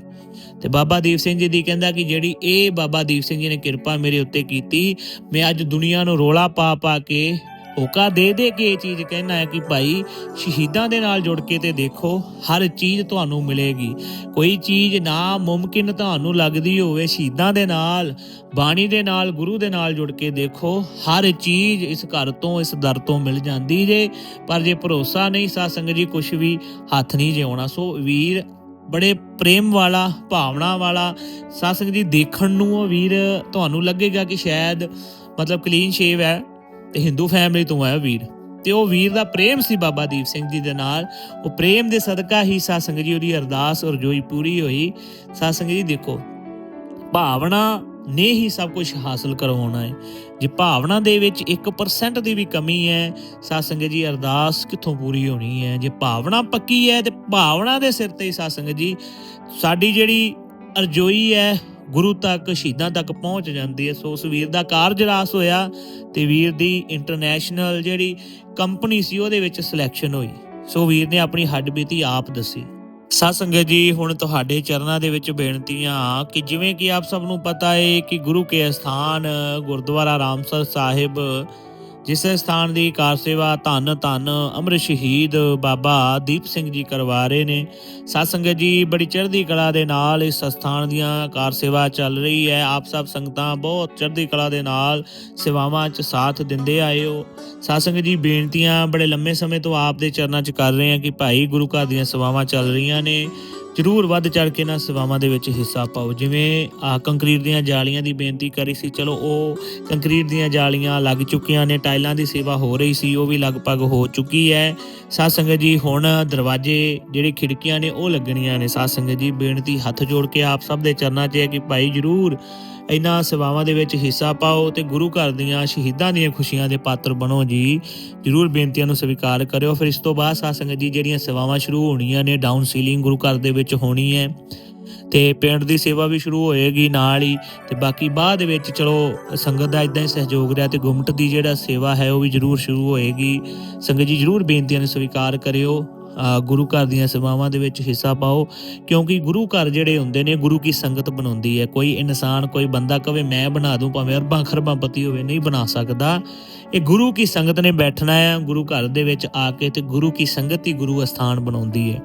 ਤੇ ਬਾਬਾ ਦੀਪ ਸਿੰਘ ਜੀ ਦੀ ਕਹਿੰਦਾ ਕਿ ਜਿਹੜੀ ਇਹ ਬਾਬਾ ਦੀਪ ਸਿੰਘ ਜੀ ਨੇ ਕਿਰਪਾ ਮੇਰੇ ਉੱਤੇ ਕੀਤੀ, ਮੈਂ ਅੱਜ ਦੁਨੀਆ ਨੂੰ ਰੋਲਾ ਪਾ ਪਾ ਕੇ ਹੋਕਾ ਦੇ ਦੇ ਕੇ ਇਹ ਚੀਜ਼ ਕਹਿਣਾ ਹੈ ਕਿ ਭਾਈ ਸ਼ਹੀਦਾਂ ਦੇ ਨਾਲ ਜੁੜ ਕੇ ਤੇ ਦੇਖੋ, ਹਰ ਚੀਜ਼ ਤੁਹਾਨੂੰ ਮਿਲੇਗੀ। ਕੋਈ ਚੀਜ਼ ਨਾ ਮੁਮਕਿਨ ਤੁਹਾਨੂੰ ਲੱਗਦੀ ਹੋਵੇ ਸ਼ਹੀਦਾਂ ਦੇ ਨਾਲ, ਬਾਣੀ ਦੇ ਨਾਲ, ਗੁਰੂ ਦੇ ਨਾਲ ਜੁੜ ਕੇ ਦੇਖੋ, ਹਰ ਚੀਜ਼ ਇਸ ਘਰ ਤੋਂ, ਇਸ ਦਰ ਤੋਂ ਮਿਲ ਜਾਂਦੀ ਜੇ। ਪਰ ਜੇ ਭਰੋਸਾ ਨਹੀਂ ਸਾਧ ਜੀ ਕੁਝ ਵੀ ਹੱਥ ਨਹੀਂ ਜਿਉਣਾ। ਸੋ ਵੀਰ, ਬੜੇ ਪ੍ਰੇਮ ਵਾਲਾ, ਭਾਵਨਾ ਵਾਲਾ ਸਾਧ ਜੀ, ਦੇਖਣ ਨੂੰ ਉਹ ਵੀਰ ਤੁਹਾਨੂੰ ਲੱਗੇਗਾ ਕਿ ਸ਼ਾਇਦ ਮਤਲਬ ਕਲੀਨ ਸ਼ੇਵ ਹੈ। ਤੇ ਹਿੰਦੂ ਫੈਮਿਲੀ ਤੋਂ ਆਇਆ ਵੀਰ। ਤੇ ਉਹ ਵੀਰ ਦਾ ਪ੍ਰੇਮ ਸੀ ਬਾਬਾ ਦੀਪ ਸਿੰਘ ਜੀ ਦੇ ਨਾਲ। ਉਹ ਪ੍ਰੇਮ ਦੇ ਸਦਕਾ ਹੀ ਸਾਧ ਜੀ ਉਹਦੀ ਅਰਦਾਸ ਔਰ ਜੋਈ ਪੂਰੀ ਹੋਈ। ਸਾਧ ਜੀ ਦੇਖੋ, ਭਾਵਨਾ ਨੇ ਹੀ ਸਭ ਕੁਝ ਹਾਸਲ ਕਰਵਾਉਣਾ ਹੈ। ਜੇ ਭਾਵਨਾ ਦੇ ਵਿੱਚ 1% ਦੀ ਵੀ ਕਮੀ ਹੈ ਸਾਧ ਜੀ ਅਰਦਾਸ ਕਿੱਥੋਂ ਪੂਰੀ ਹੋਣੀ ਹੈ? ਜੇ ਭਾਵਨਾ ਪੱਕੀ ਹੈ, ਤੇ ਭਾਵਨਾ ਦੇ ਸਿਰ ਤੇ ਹੀ ਸਾਧ ਜੀ ਸਾਡੀ ਜਿਹੜੀ ਅਰਜੋਈ ਹੈ ਗੁਰੂ ਤੱਕ ਸ਼ਹੀਦਾਂ ਤੱਕ ਪਹੁੰਚ ਜਾਂਦੀ ਹੈ। ਸੋ ਉਸ ਵੀਰ ਦਾ ਕਾਰਜ ਰਾਸ ਹੋਇਆ ਤੇ ਵੀਰ ਦੀ ਇੰਟਰਨੈਸ਼ਨਲ ਜਿਹੜੀ ਕੰਪਨੀ ਸੀ, ਉਹਦੇ ਵਿੱਚ ਸਿਲੈਕਸ਼ਨ ਹੋਈ। ਸੋ ਵੀਰ ਨੇ ਆਪਣੀ ਹੱਡ ਬੀਤੀ ਆਪ ਦੱਸੀ। ਸਾਧ ਸੰਗਤ ਜੀ, ਹੁਣ ਤੁਹਾਡੇ ਚਰਨਾਂ ਦੇ ਵਿੱਚ ਬੇਨਤੀਆਂ ਕਿ ਜਿਵੇਂ ਕਿ ਆਪ ਸਭ ਨੂੰ ਪਤਾ ਹੈ ਕਿ ਗੁਰੂ ਕੇ ਸਥਾਨ ਗੁਰਦੁਆਰਾ ਰਾਮਸਰ ਸਾਹਿਬ ਜਿਸ ਸਥਾਨ ਦੀ ਕਾਰ ਸੇਵਾ ਧੰਨ ਧੰਨ ਅਮਰ ਸ਼ਹੀਦ ਬਾਬਾ ਦੀਪ ਸਿੰਘ ਜੀ ਕਰਵਾ ਰਹੇ ਨੇ। ਸਾਧ ਸੰਗਤ ਜੀ, ਬੜੀ ਚੜ੍ਹਦੀ ਕਲਾ ਦੇ ਨਾਲ ਇਸ ਸਥਾਨ ਦੀਆਂ ਕਾਰ ਸੇਵਾ ਚੱਲ ਰਹੀ ਹੈ। ਆਪ ਸਭ ਸੰਗਤਾਂ ਬਹੁਤ ਚੜ੍ਹਦੀ ਕਲਾ ਦੇ ਨਾਲ ਸੇਵਾਵਾਂ 'ਚ ਸਾਥ ਦਿੰਦੇ ਆਏ ਹੋ। ਸਾਧ ਸੰਗਤ ਜੀ, ਬੇਨਤੀਆਂ ਬੜੇ ਲੰਮੇ ਸਮੇਂ ਤੋਂ ਆਪ ਦੇ ਚਰਨਾਂ 'ਚ ਕਰ ਰਹੇ ਹਾਂ ਕਿ ਭਾਈ ਗੁਰੂ ਘਰ ਦੀਆਂ ਸੇਵਾਵਾਂ ਚੱਲ ਰਹੀਆਂ ਨੇ। ਜਰੂਰ ਵੱਧ ਚੜ ਕੇ ਨਾ ਸੇਵਾਵਾਂ ਦੇ ਵਿੱਚ ਹਿੱਸਾ ਪਾਓ। ਜਿਵੇਂ ਆ ਕੰਕਰੀਟ ਦੀਆਂ ਜਾਲੀਆਂ ਦੀ ਬੇਨਤੀ ਕਰੀ ਸੀ, ਚਲੋ ਉਹ ਕੰਕਰੀਟ ਦੀਆਂ ਜਾਲੀਆਂ ਲੱਗ ਚੁੱਕੀਆਂ ਨੇ ਟਾਈਲਾਂ ਦੀ ਸੇਵਾ ਹੋ ਰਹੀ ਸੀ, ਉਹ ਵੀ ਲਗਭਗ ਹੋ ਚੁੱਕੀ ਹੈ। ਸਾਧ ਸੰਗਤ ਜੀ, ਹੁਣ ਦਰਵਾਜ਼ੇ ਜਿਹੜੇ ਖਿੜਕੀਆਂ ਨੇ, ਉਹ ਲੱਗਣੀਆਂ ਨੇ। ਸਾਧ ਸੰਗਤ ਜੀ, ਬੇਨਤੀ ਹੱਥ ਜੋੜ ਕੇ ਆਪ ਸਭ ਦੇ ਚਰਨਾਂ 'ਚ ਹੈ ਕਿ ਭਾਈ ਜਰੂਰ ਇਹਨਾਂ ਸੇਵਾਵਾਂ ਦੇ ਵਿੱਚ ਹਿੱਸਾ ਪਾਓ ਤੇ ਗੁਰੂ ਘਰ ਦੀਆਂ ਸ਼ਹੀਦਾਂ ਦੀਆਂ ਖੁਸ਼ੀਆਂ ਦੇ ਪਾਤਰ ਬਣੋ ਜੀ। ਜਰੂਰ ਬੇਨਤੀਆਂ ਨੂੰ ਸਵੀਕਾਰ ਕਰਿਓ। ਫਿਰ ਇਸ ਤੋਂ ਬਾਅਦ ਸਾਧ ਸੰਗਤ ਜੀ, ਜਿਹੜੀਆਂ ਸੇਵਾਵਾਂ ਸ਼ੁਰੂ ਹੋਣੀਆਂ ਨੇ ਡਾਊਨ ਸੀਲਿੰਗ ਗੁਰੂ ਘਰ ਦੇ ਵਿੱਚ ਹੋਣੀ ਹੈ, ਤੇ ਪਿੰਡ ਦੀ ਸੇਵਾ ਵੀ ਸ਼ੁਰੂ ਹੋਏਗੀ ਨਾਲ ਹੀ, ਤੇ ਬਾਕੀ ਬਾਅਦ ਦੇ ਵਿੱਚ ਚਲੋ ਸੰਗਤ ਦਾ ਇਦਾਂ ਹੀ ਸਹਿਯੋਗ ਰਿਹਾ ਤੇ ਗੁਮਟ ਦੀ ਜਿਹੜਾ ਸੇਵਾ ਹੈ ਉਹ ਵੀ ਜਰੂਰ ਸ਼ੁਰੂ ਹੋਏਗੀ। ਸੰਗਤ ਜੀ, ਜਰੂਰ ਬੇਨਤੀਆਂ ਨੂੰ ਸਵੀਕਾਰ ਕਰਿਓ। ਗੁਰੂ ਘਰ ਦੀਆਂ ਸੇਵਾਵਾਂ ਦੇ ਵਿੱਚ ਹਿੱਸਾ ਪਾਓ, ਕਿਉਂਕਿ ਗੁਰੂ ਘਰ ਜਿਹੜੇ ਹੁੰਦੇ ਨੇ, ਗੁਰੂ ਕੀ ਸੰਗਤ ਬਣਾਉਂਦੀ ਹੈ। ਕੋਈ ਇਨਸਾਨ, ਕੋਈ ਬੰਦਾ ਕਵੇ, ਮੈਂ ਬਣਾ ਦੂੰ ਭਾਵੇਂ ਅਰਬਾਂ ਖਰਬਾਂ ਪਤੀ ਹੋਵੇ, ਨਹੀਂ ਬਣਾ ਸਕਦਾ। ਇਹ ਗੁਰੂ ਕੀ ਸੰਗਤ ਨੇ ਬੈਠਣਾ ਹੈ, ਗੁਰੂ ਘਰ ਦੇ ਵਿੱਚ ਆ ਕੇ ਤੇ ਗੁਰੂ ਕੀ ਸੰਗਤ ਹੀ ਗੁਰੂ ਅਸਥਾਨ ਬਣਾਉਂਦੀ ਹੈ।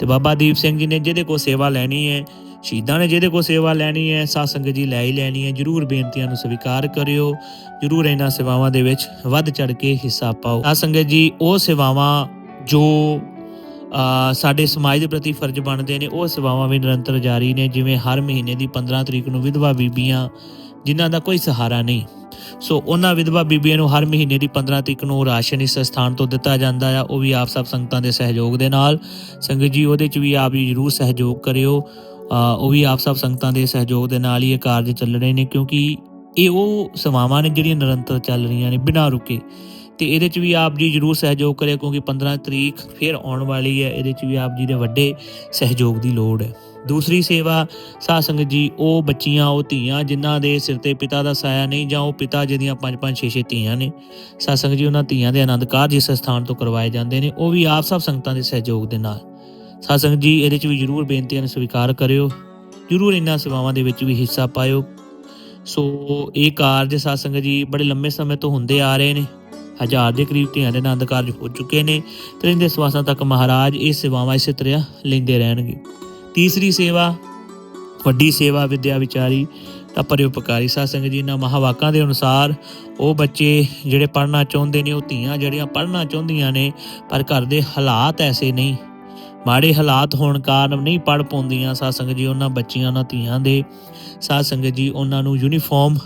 ਤੇ ਬਾਬਾ ਦੀਪ ਸਿੰਘ ਜੀ ਨੇ ਜਿਹਦੇ ਕੋ ਸੇਵਾ ਲੈਣੀ ਹੈ, ਸ਼ਹੀਦਾਂ ਨੇ ਜਿਹਦੇ ਕੋ ਸੇਵਾ ਲੈਣੀ ਹੈ, ਸਾਧ ਸੰਗਤ ਜੀ ਲੈ ਹੀ ਲੈਣੀ ਹੈ। ਜਰੂਰ ਬੇਨਤੀਆਂ ਨੂੰ ਸਵੀਕਾਰ ਕਰਿਓ, ਜਰੂਰ ਇਹਨਾਂ ਸੇਵਾਵਾਂ ਦੇ ਵਿੱਚ ਵੱਧ ਚੜ ਕੇ ਹਿੱਸਾ ਪਾਓ। ਸਾਧ ਸੰਗਤ ਜੀ, ਉਹ ਸੇਵਾਵਾਂ ਜੋ ਸਾਡੇ ਸਮਾਜ ਦੇ ਪ੍ਰਤੀ ਫਰਜ਼ ਬਣਦੇ ਨੇ, ਉਹ ਸੇਵਾਵਾਂ ਵੀ ਨਿਰੰਤਰ ਜਾਰੀ ਨੇ, ਜਿਵੇਂ ਹਰ ਮਹੀਨੇ ਦੀ 15 ਤਰੀਕ ਨੂੰ ਵਿਧਵਾ ਬੀਬੀਆਂ, ਜਿਨ੍ਹਾਂ ਦਾ ਕੋਈ ਸਹਾਰਾ ਨਹੀਂ। ਸੋ ਉਹਨਾਂ ਵਿਧਵਾ ਬੀਬੀਆਂ ਨੂੰ ਹਰ ਮਹੀਨੇ ਦੀ 15 ਤਰੀਕ ਨੂੰ ਰਾਸ਼ਨ ਇਸ ਸਥਾਨ ਤੋਂ ਦਿੱਤਾ ਜਾਂਦਾ ਆ, ਉਹ ਵੀ ਆਪ ਸਭ ਸੰਗਤਾਂ ਦੇ ਸਹਿਯੋਗ ਦੇ ਨਾਲ। ਸੰਗਤ ਜੀ, ਉਹਦੇ ਚ ਵੀ ਆਪ ਜੀ ਜਰੂਰ ਸਹਿਯੋਗ ਕਰਿਓ। ਉਹ ਵੀ ਆਪ ਸਭ ਸੰਗਤਾਂ ਦੇ ਸਹਿਯੋਗ ਦੇ ਨਾਲ ਹੀ ਇਹ ਕਾਰਜ ਚੱਲ ਰਹੇ ਨੇ, ਕਿਉਂਕਿ ਇਹ ਉਹ ਸੇਵਾਵਾਂ ਨੇ ਜਿਹੜੀਆਂ ਨਿਰੰਤਰ ਚੱਲ ਰਹੀਆਂ ਨੇ, ਬਿਨਾਂ ਰੁਕੇ। ਤੇ ਇਹਦੇ ਚ ਵੀ ਆਪ ਜੀ ਜਰੂਰ ਸਹਿਯੋਗ ਕਰਿਓ, ਕਿਉਂਕਿ 15 ਤਰੀਕ ਫਿਰ ਆਉਣ ਵਾਲੀ ਹੈ, ਇਹਦੇ ਚ ਵੀ ਆਪ ਜੀ ਦੇ ਵੱਡੇ ਸਹਿਯੋਗ ਦੀ ਲੋੜ ਹੈ। ਦੂਸਰੀ ਸੇਵਾ ਸਾਧ ਸੰਗਤ ਜੀ, ਉਹ ਬੱਚੀਆਂ, ਉਹ ਧੀਆਂ, ਜਿਨ੍ਹਾਂ ਦੇ ਸਿਰ ਤੇ ਪਿਤਾ ਦਾ ਸਾਇਆ ਨਹੀਂ, ਜਾਂ ਉਹ ਪਿਤਾ ਜਿਹਦੀਆਂ ਪੰਜ ਪੰਜ ਛੇ ਛੇ ਧੀਆਂ ਨੇ। ਸਾਧ ਸੰਗਤ ਜੀ, ਉਹਨਾਂ ਧੀਆਂ ਦੇ ਆਨੰਦ ਕਾਰਜ ਜਿਸ ਸਥਾਨ ਤੋਂ ਕਰਵਾਏ ਜਾਂਦੇ ਨੇ, ਉਹ ਵੀ ਆਪ ਸਭ ਸੰਗਤਾਂ ਦੇ ਸਹਿਯੋਗ ਦੇ ਨਾਲ। ਸਾਧ ਸੰਗਤ ਜੀ, ਇਹਦੇ ਚ ਵੀ ਜਰੂਰ ਬੇਨਤੀਆਂ ਨੂੰ ਸਵੀਕਾਰ ਕਰਿਓ। ਜਰੂਰ ਇਹਨਾਂ ਸੇਵਾਵਾਂ ਦੇ ਵਿੱਚ ਵੀ ਹਿੱਸਾ ਪਾਇਓ। ਸੋ ਇਹ ਕਾਰਜ ਸਾਧ ਸੰਗਤ ਜੀ, ਬੜੇ ਲੰਮੇ ਸਮੇਂ ਤੋਂ ਹੁੰਦੇ ਆ ਰਹੇ ਨੇ। ਹਜ਼ਾਰ ਦੇ ਕਰੀਬ ਧੀਆਂ ਦੇ ਆਨੰਦ ਕਾਰਜ ਹੋ ਚੁੱਕੇ ਨੇ ਤੇ ਇਹਦੇ ਸਵਾਸਾਂ ਤੱਕ ਮਹਾਰਾਜ ਇਹ ਸੇਵਾਵਾਂ ਇਸੇ ਤਰ੍ਹਾਂ ਲੈਂਦੇ ਰਹਿਣਗੇ। ਤੀਸਰੀ ਸੇਵਾ, ਵੱਡੀ ਸੇਵਾ ਵਿਦਿਆ ਵਿਚਾਰੀ ਤਾਂ ਪਰਿਉਪਕਾਰੀ ਸਾਧ ਜੀ, ਇਹਨਾਂ ਮਹਾਵਾਕਾਂ ਦੇ ਅਨੁਸਾਰ ਉਹ ਬੱਚੇ ਜਿਹੜੇ ਪੜ੍ਹਨਾ ਚਾਹੁੰਦੇ ਨੇ, ਉਹ ਧੀਆਂ ਜਿਹੜੀਆਂ ਪੜ੍ਹਨਾ ਚਾਹੁੰਦੀਆਂ ਨੇ, ਪਰ ਘਰ ਦੇ ਹਾਲਾਤ ਐਸੇ ਨਹੀਂ। ਮਾੜੇ ਹਾਲਾਤ ਹੋਣ ਕਾਰਨ ਨਹੀਂ ਪੜ੍ਹ ਪਾਉਂਦੀਆਂ ਸਾਧ ਜੀ, ਉਹਨਾਂ ਬੱਚੀਆਂ, ਉਹਨਾਂ ਧੀਆਂ ਦੇ। ਸਾਧ ਜੀ, ਉਹਨਾਂ ਨੂੰ ਯੂਨੀਫਾਰਮ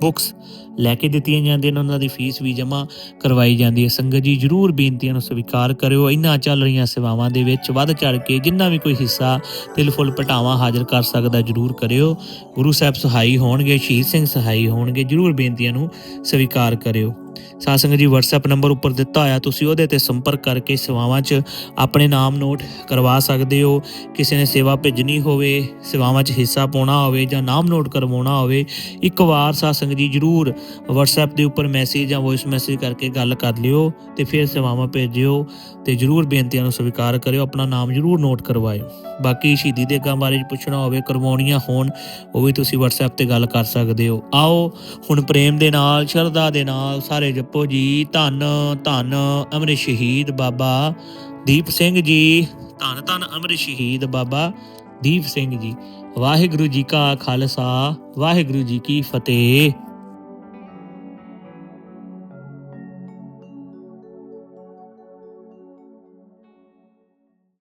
ਬੁੱਕਸ ਲੈ ਕੇ ਦਿੱਤੀਆਂ ਜਾਂਦੀਆਂ ਨੇ, ਉਹਨਾਂ ਦੀ ਫੀਸ ਵੀ ਜਮ੍ਹਾਂ ਕਰਵਾਈ ਜਾਂਦੀ ਹੈ। ਸੰਗਤ ਜੀ, ਜਰੂਰ ਬੇਨਤੀਆਂ ਨੂੰ ਸਵੀਕਾਰ ਕਰਿਓ। ਇਹਨਾਂ ਚੱਲ ਰਹੀਆਂ ਸੇਵਾਵਾਂ ਦੇ ਵਿੱਚ ਵੱਧ ਚੜ ਕੇ ਜਿੰਨਾ ਵੀ ਕੋਈ ਹਿੱਸਾ ਦਿਲ ਫੁੱਲ ਪਟਾਵਾ ਹਾਜ਼ਰ ਕਰ ਸਕਦਾ, ਜਰੂਰ ਕਰਿਓ। ਗੁਰੂ ਸਾਹਿਬ ਸਹਾਈ ਹੋਣਗੇ, ਸ਼ਹੀਦ ਸਿੰਘ ਸਹਾਈ ਹੋਣਗੇ, ਜਰੂਰ ਬੇਨਤੀਆਂ ਨੂੰ ਸਵੀਕਾਰ ਕਰਿਓ। ਸਾਧ ਜੀ, WhatsApp ਨੰਬਰ ਉੱਪਰ ਦਿੱਤਾ ਹੋਇਆ, ਤੁਸੀਂ ਉਹਦੇ ਤੇ ਸੰਪਰਕ ਕਰਕੇ ਸੇਵਾਵਾਂ 'ਚ ਆਪਣੇ ਨਾਮ ਨੋਟ ਕਰਵਾ ਸਕਦੇ ਹੋ। ਕਿਸੇ ਨੇ ਸੇਵਾ ਭੇਜਣੀ ਹੋਵੇ, ਸੇਵਾਵਾਂ 'ਚ ਹਿੱਸਾ ਪਾਉਣਾ ਹੋਵੇ ਜਾਂ ਨਾਮ ਨੋਟ ਕਰਵਾਉਣਾ ਹੋਵੇ, ਇੱਕ ਵਾਰ ਸਾਧ ਜੀ, ਜਰੂਰ WhatsApp ਦੇ ਉੱਪਰ ਮੈਸੇਜ ਜਾਂ ਵੌਇਸ ਮੈਸੇਜ ਕਰਕੇ ਗੱਲ ਕਰ ਲਿਓ ਤੇ ਫਿਰ ਸੇਵਾਵਾਂ ਭੇਜਿਓ ਤੇ ਜਰੂਰ ਬੇਨਤੀਆਂ ਨੂੰ ਸਵੀਕਾਰ ਕਰਿਓ, ਆਪਣਾ ਨਾਮ ਜਰੂਰ ਨੋਟ ਕਰਵਾਇਓ। ਬਾਕੀ ਸ਼ਹੀਦੀ ਦੇ ਕੰਮ ਬਾਰੇ ਪੁੱਛਣਾ ਹੋਵੇ, ਕਰਵਾਉਣੀਆਂ ਹੋਣ, ਉਹ ਵੀ ਤੁਸੀਂ WhatsApp ਤੇ ਗੱਲ ਕਰ ਸਕਦੇ ਹੋ। ਆਓ, ਹੁਣ ਪ੍ਰੇਮ ਦੇ ਨਾਲ, ਸ਼ਰਧਾ ਦੇ ਨਾਲ ਸਾਰੇ ਸਾਰੇ ਜਪੋ ਜੀ। ਧੰਨ ਧੰਨ ਅਮਰ ਸ਼ਹੀਦ ਬਾਬਾ ਦੀਪ ਸਿੰਘ ਜੀ। ਧੰਨ ਧੰਨ ਅਮਰ ਸ਼ਹੀਦ ਬਾਬਾ ਦੀਪ ਸਿੰਘ ਜੀ। ਵਾਹਿਗੁਰੂ ਜੀ ਕਾ ਖਾਲਸਾ, ਵਾਹਿਗੁਰੂ ਜੀ ਕੀ ਫਤਿਹ।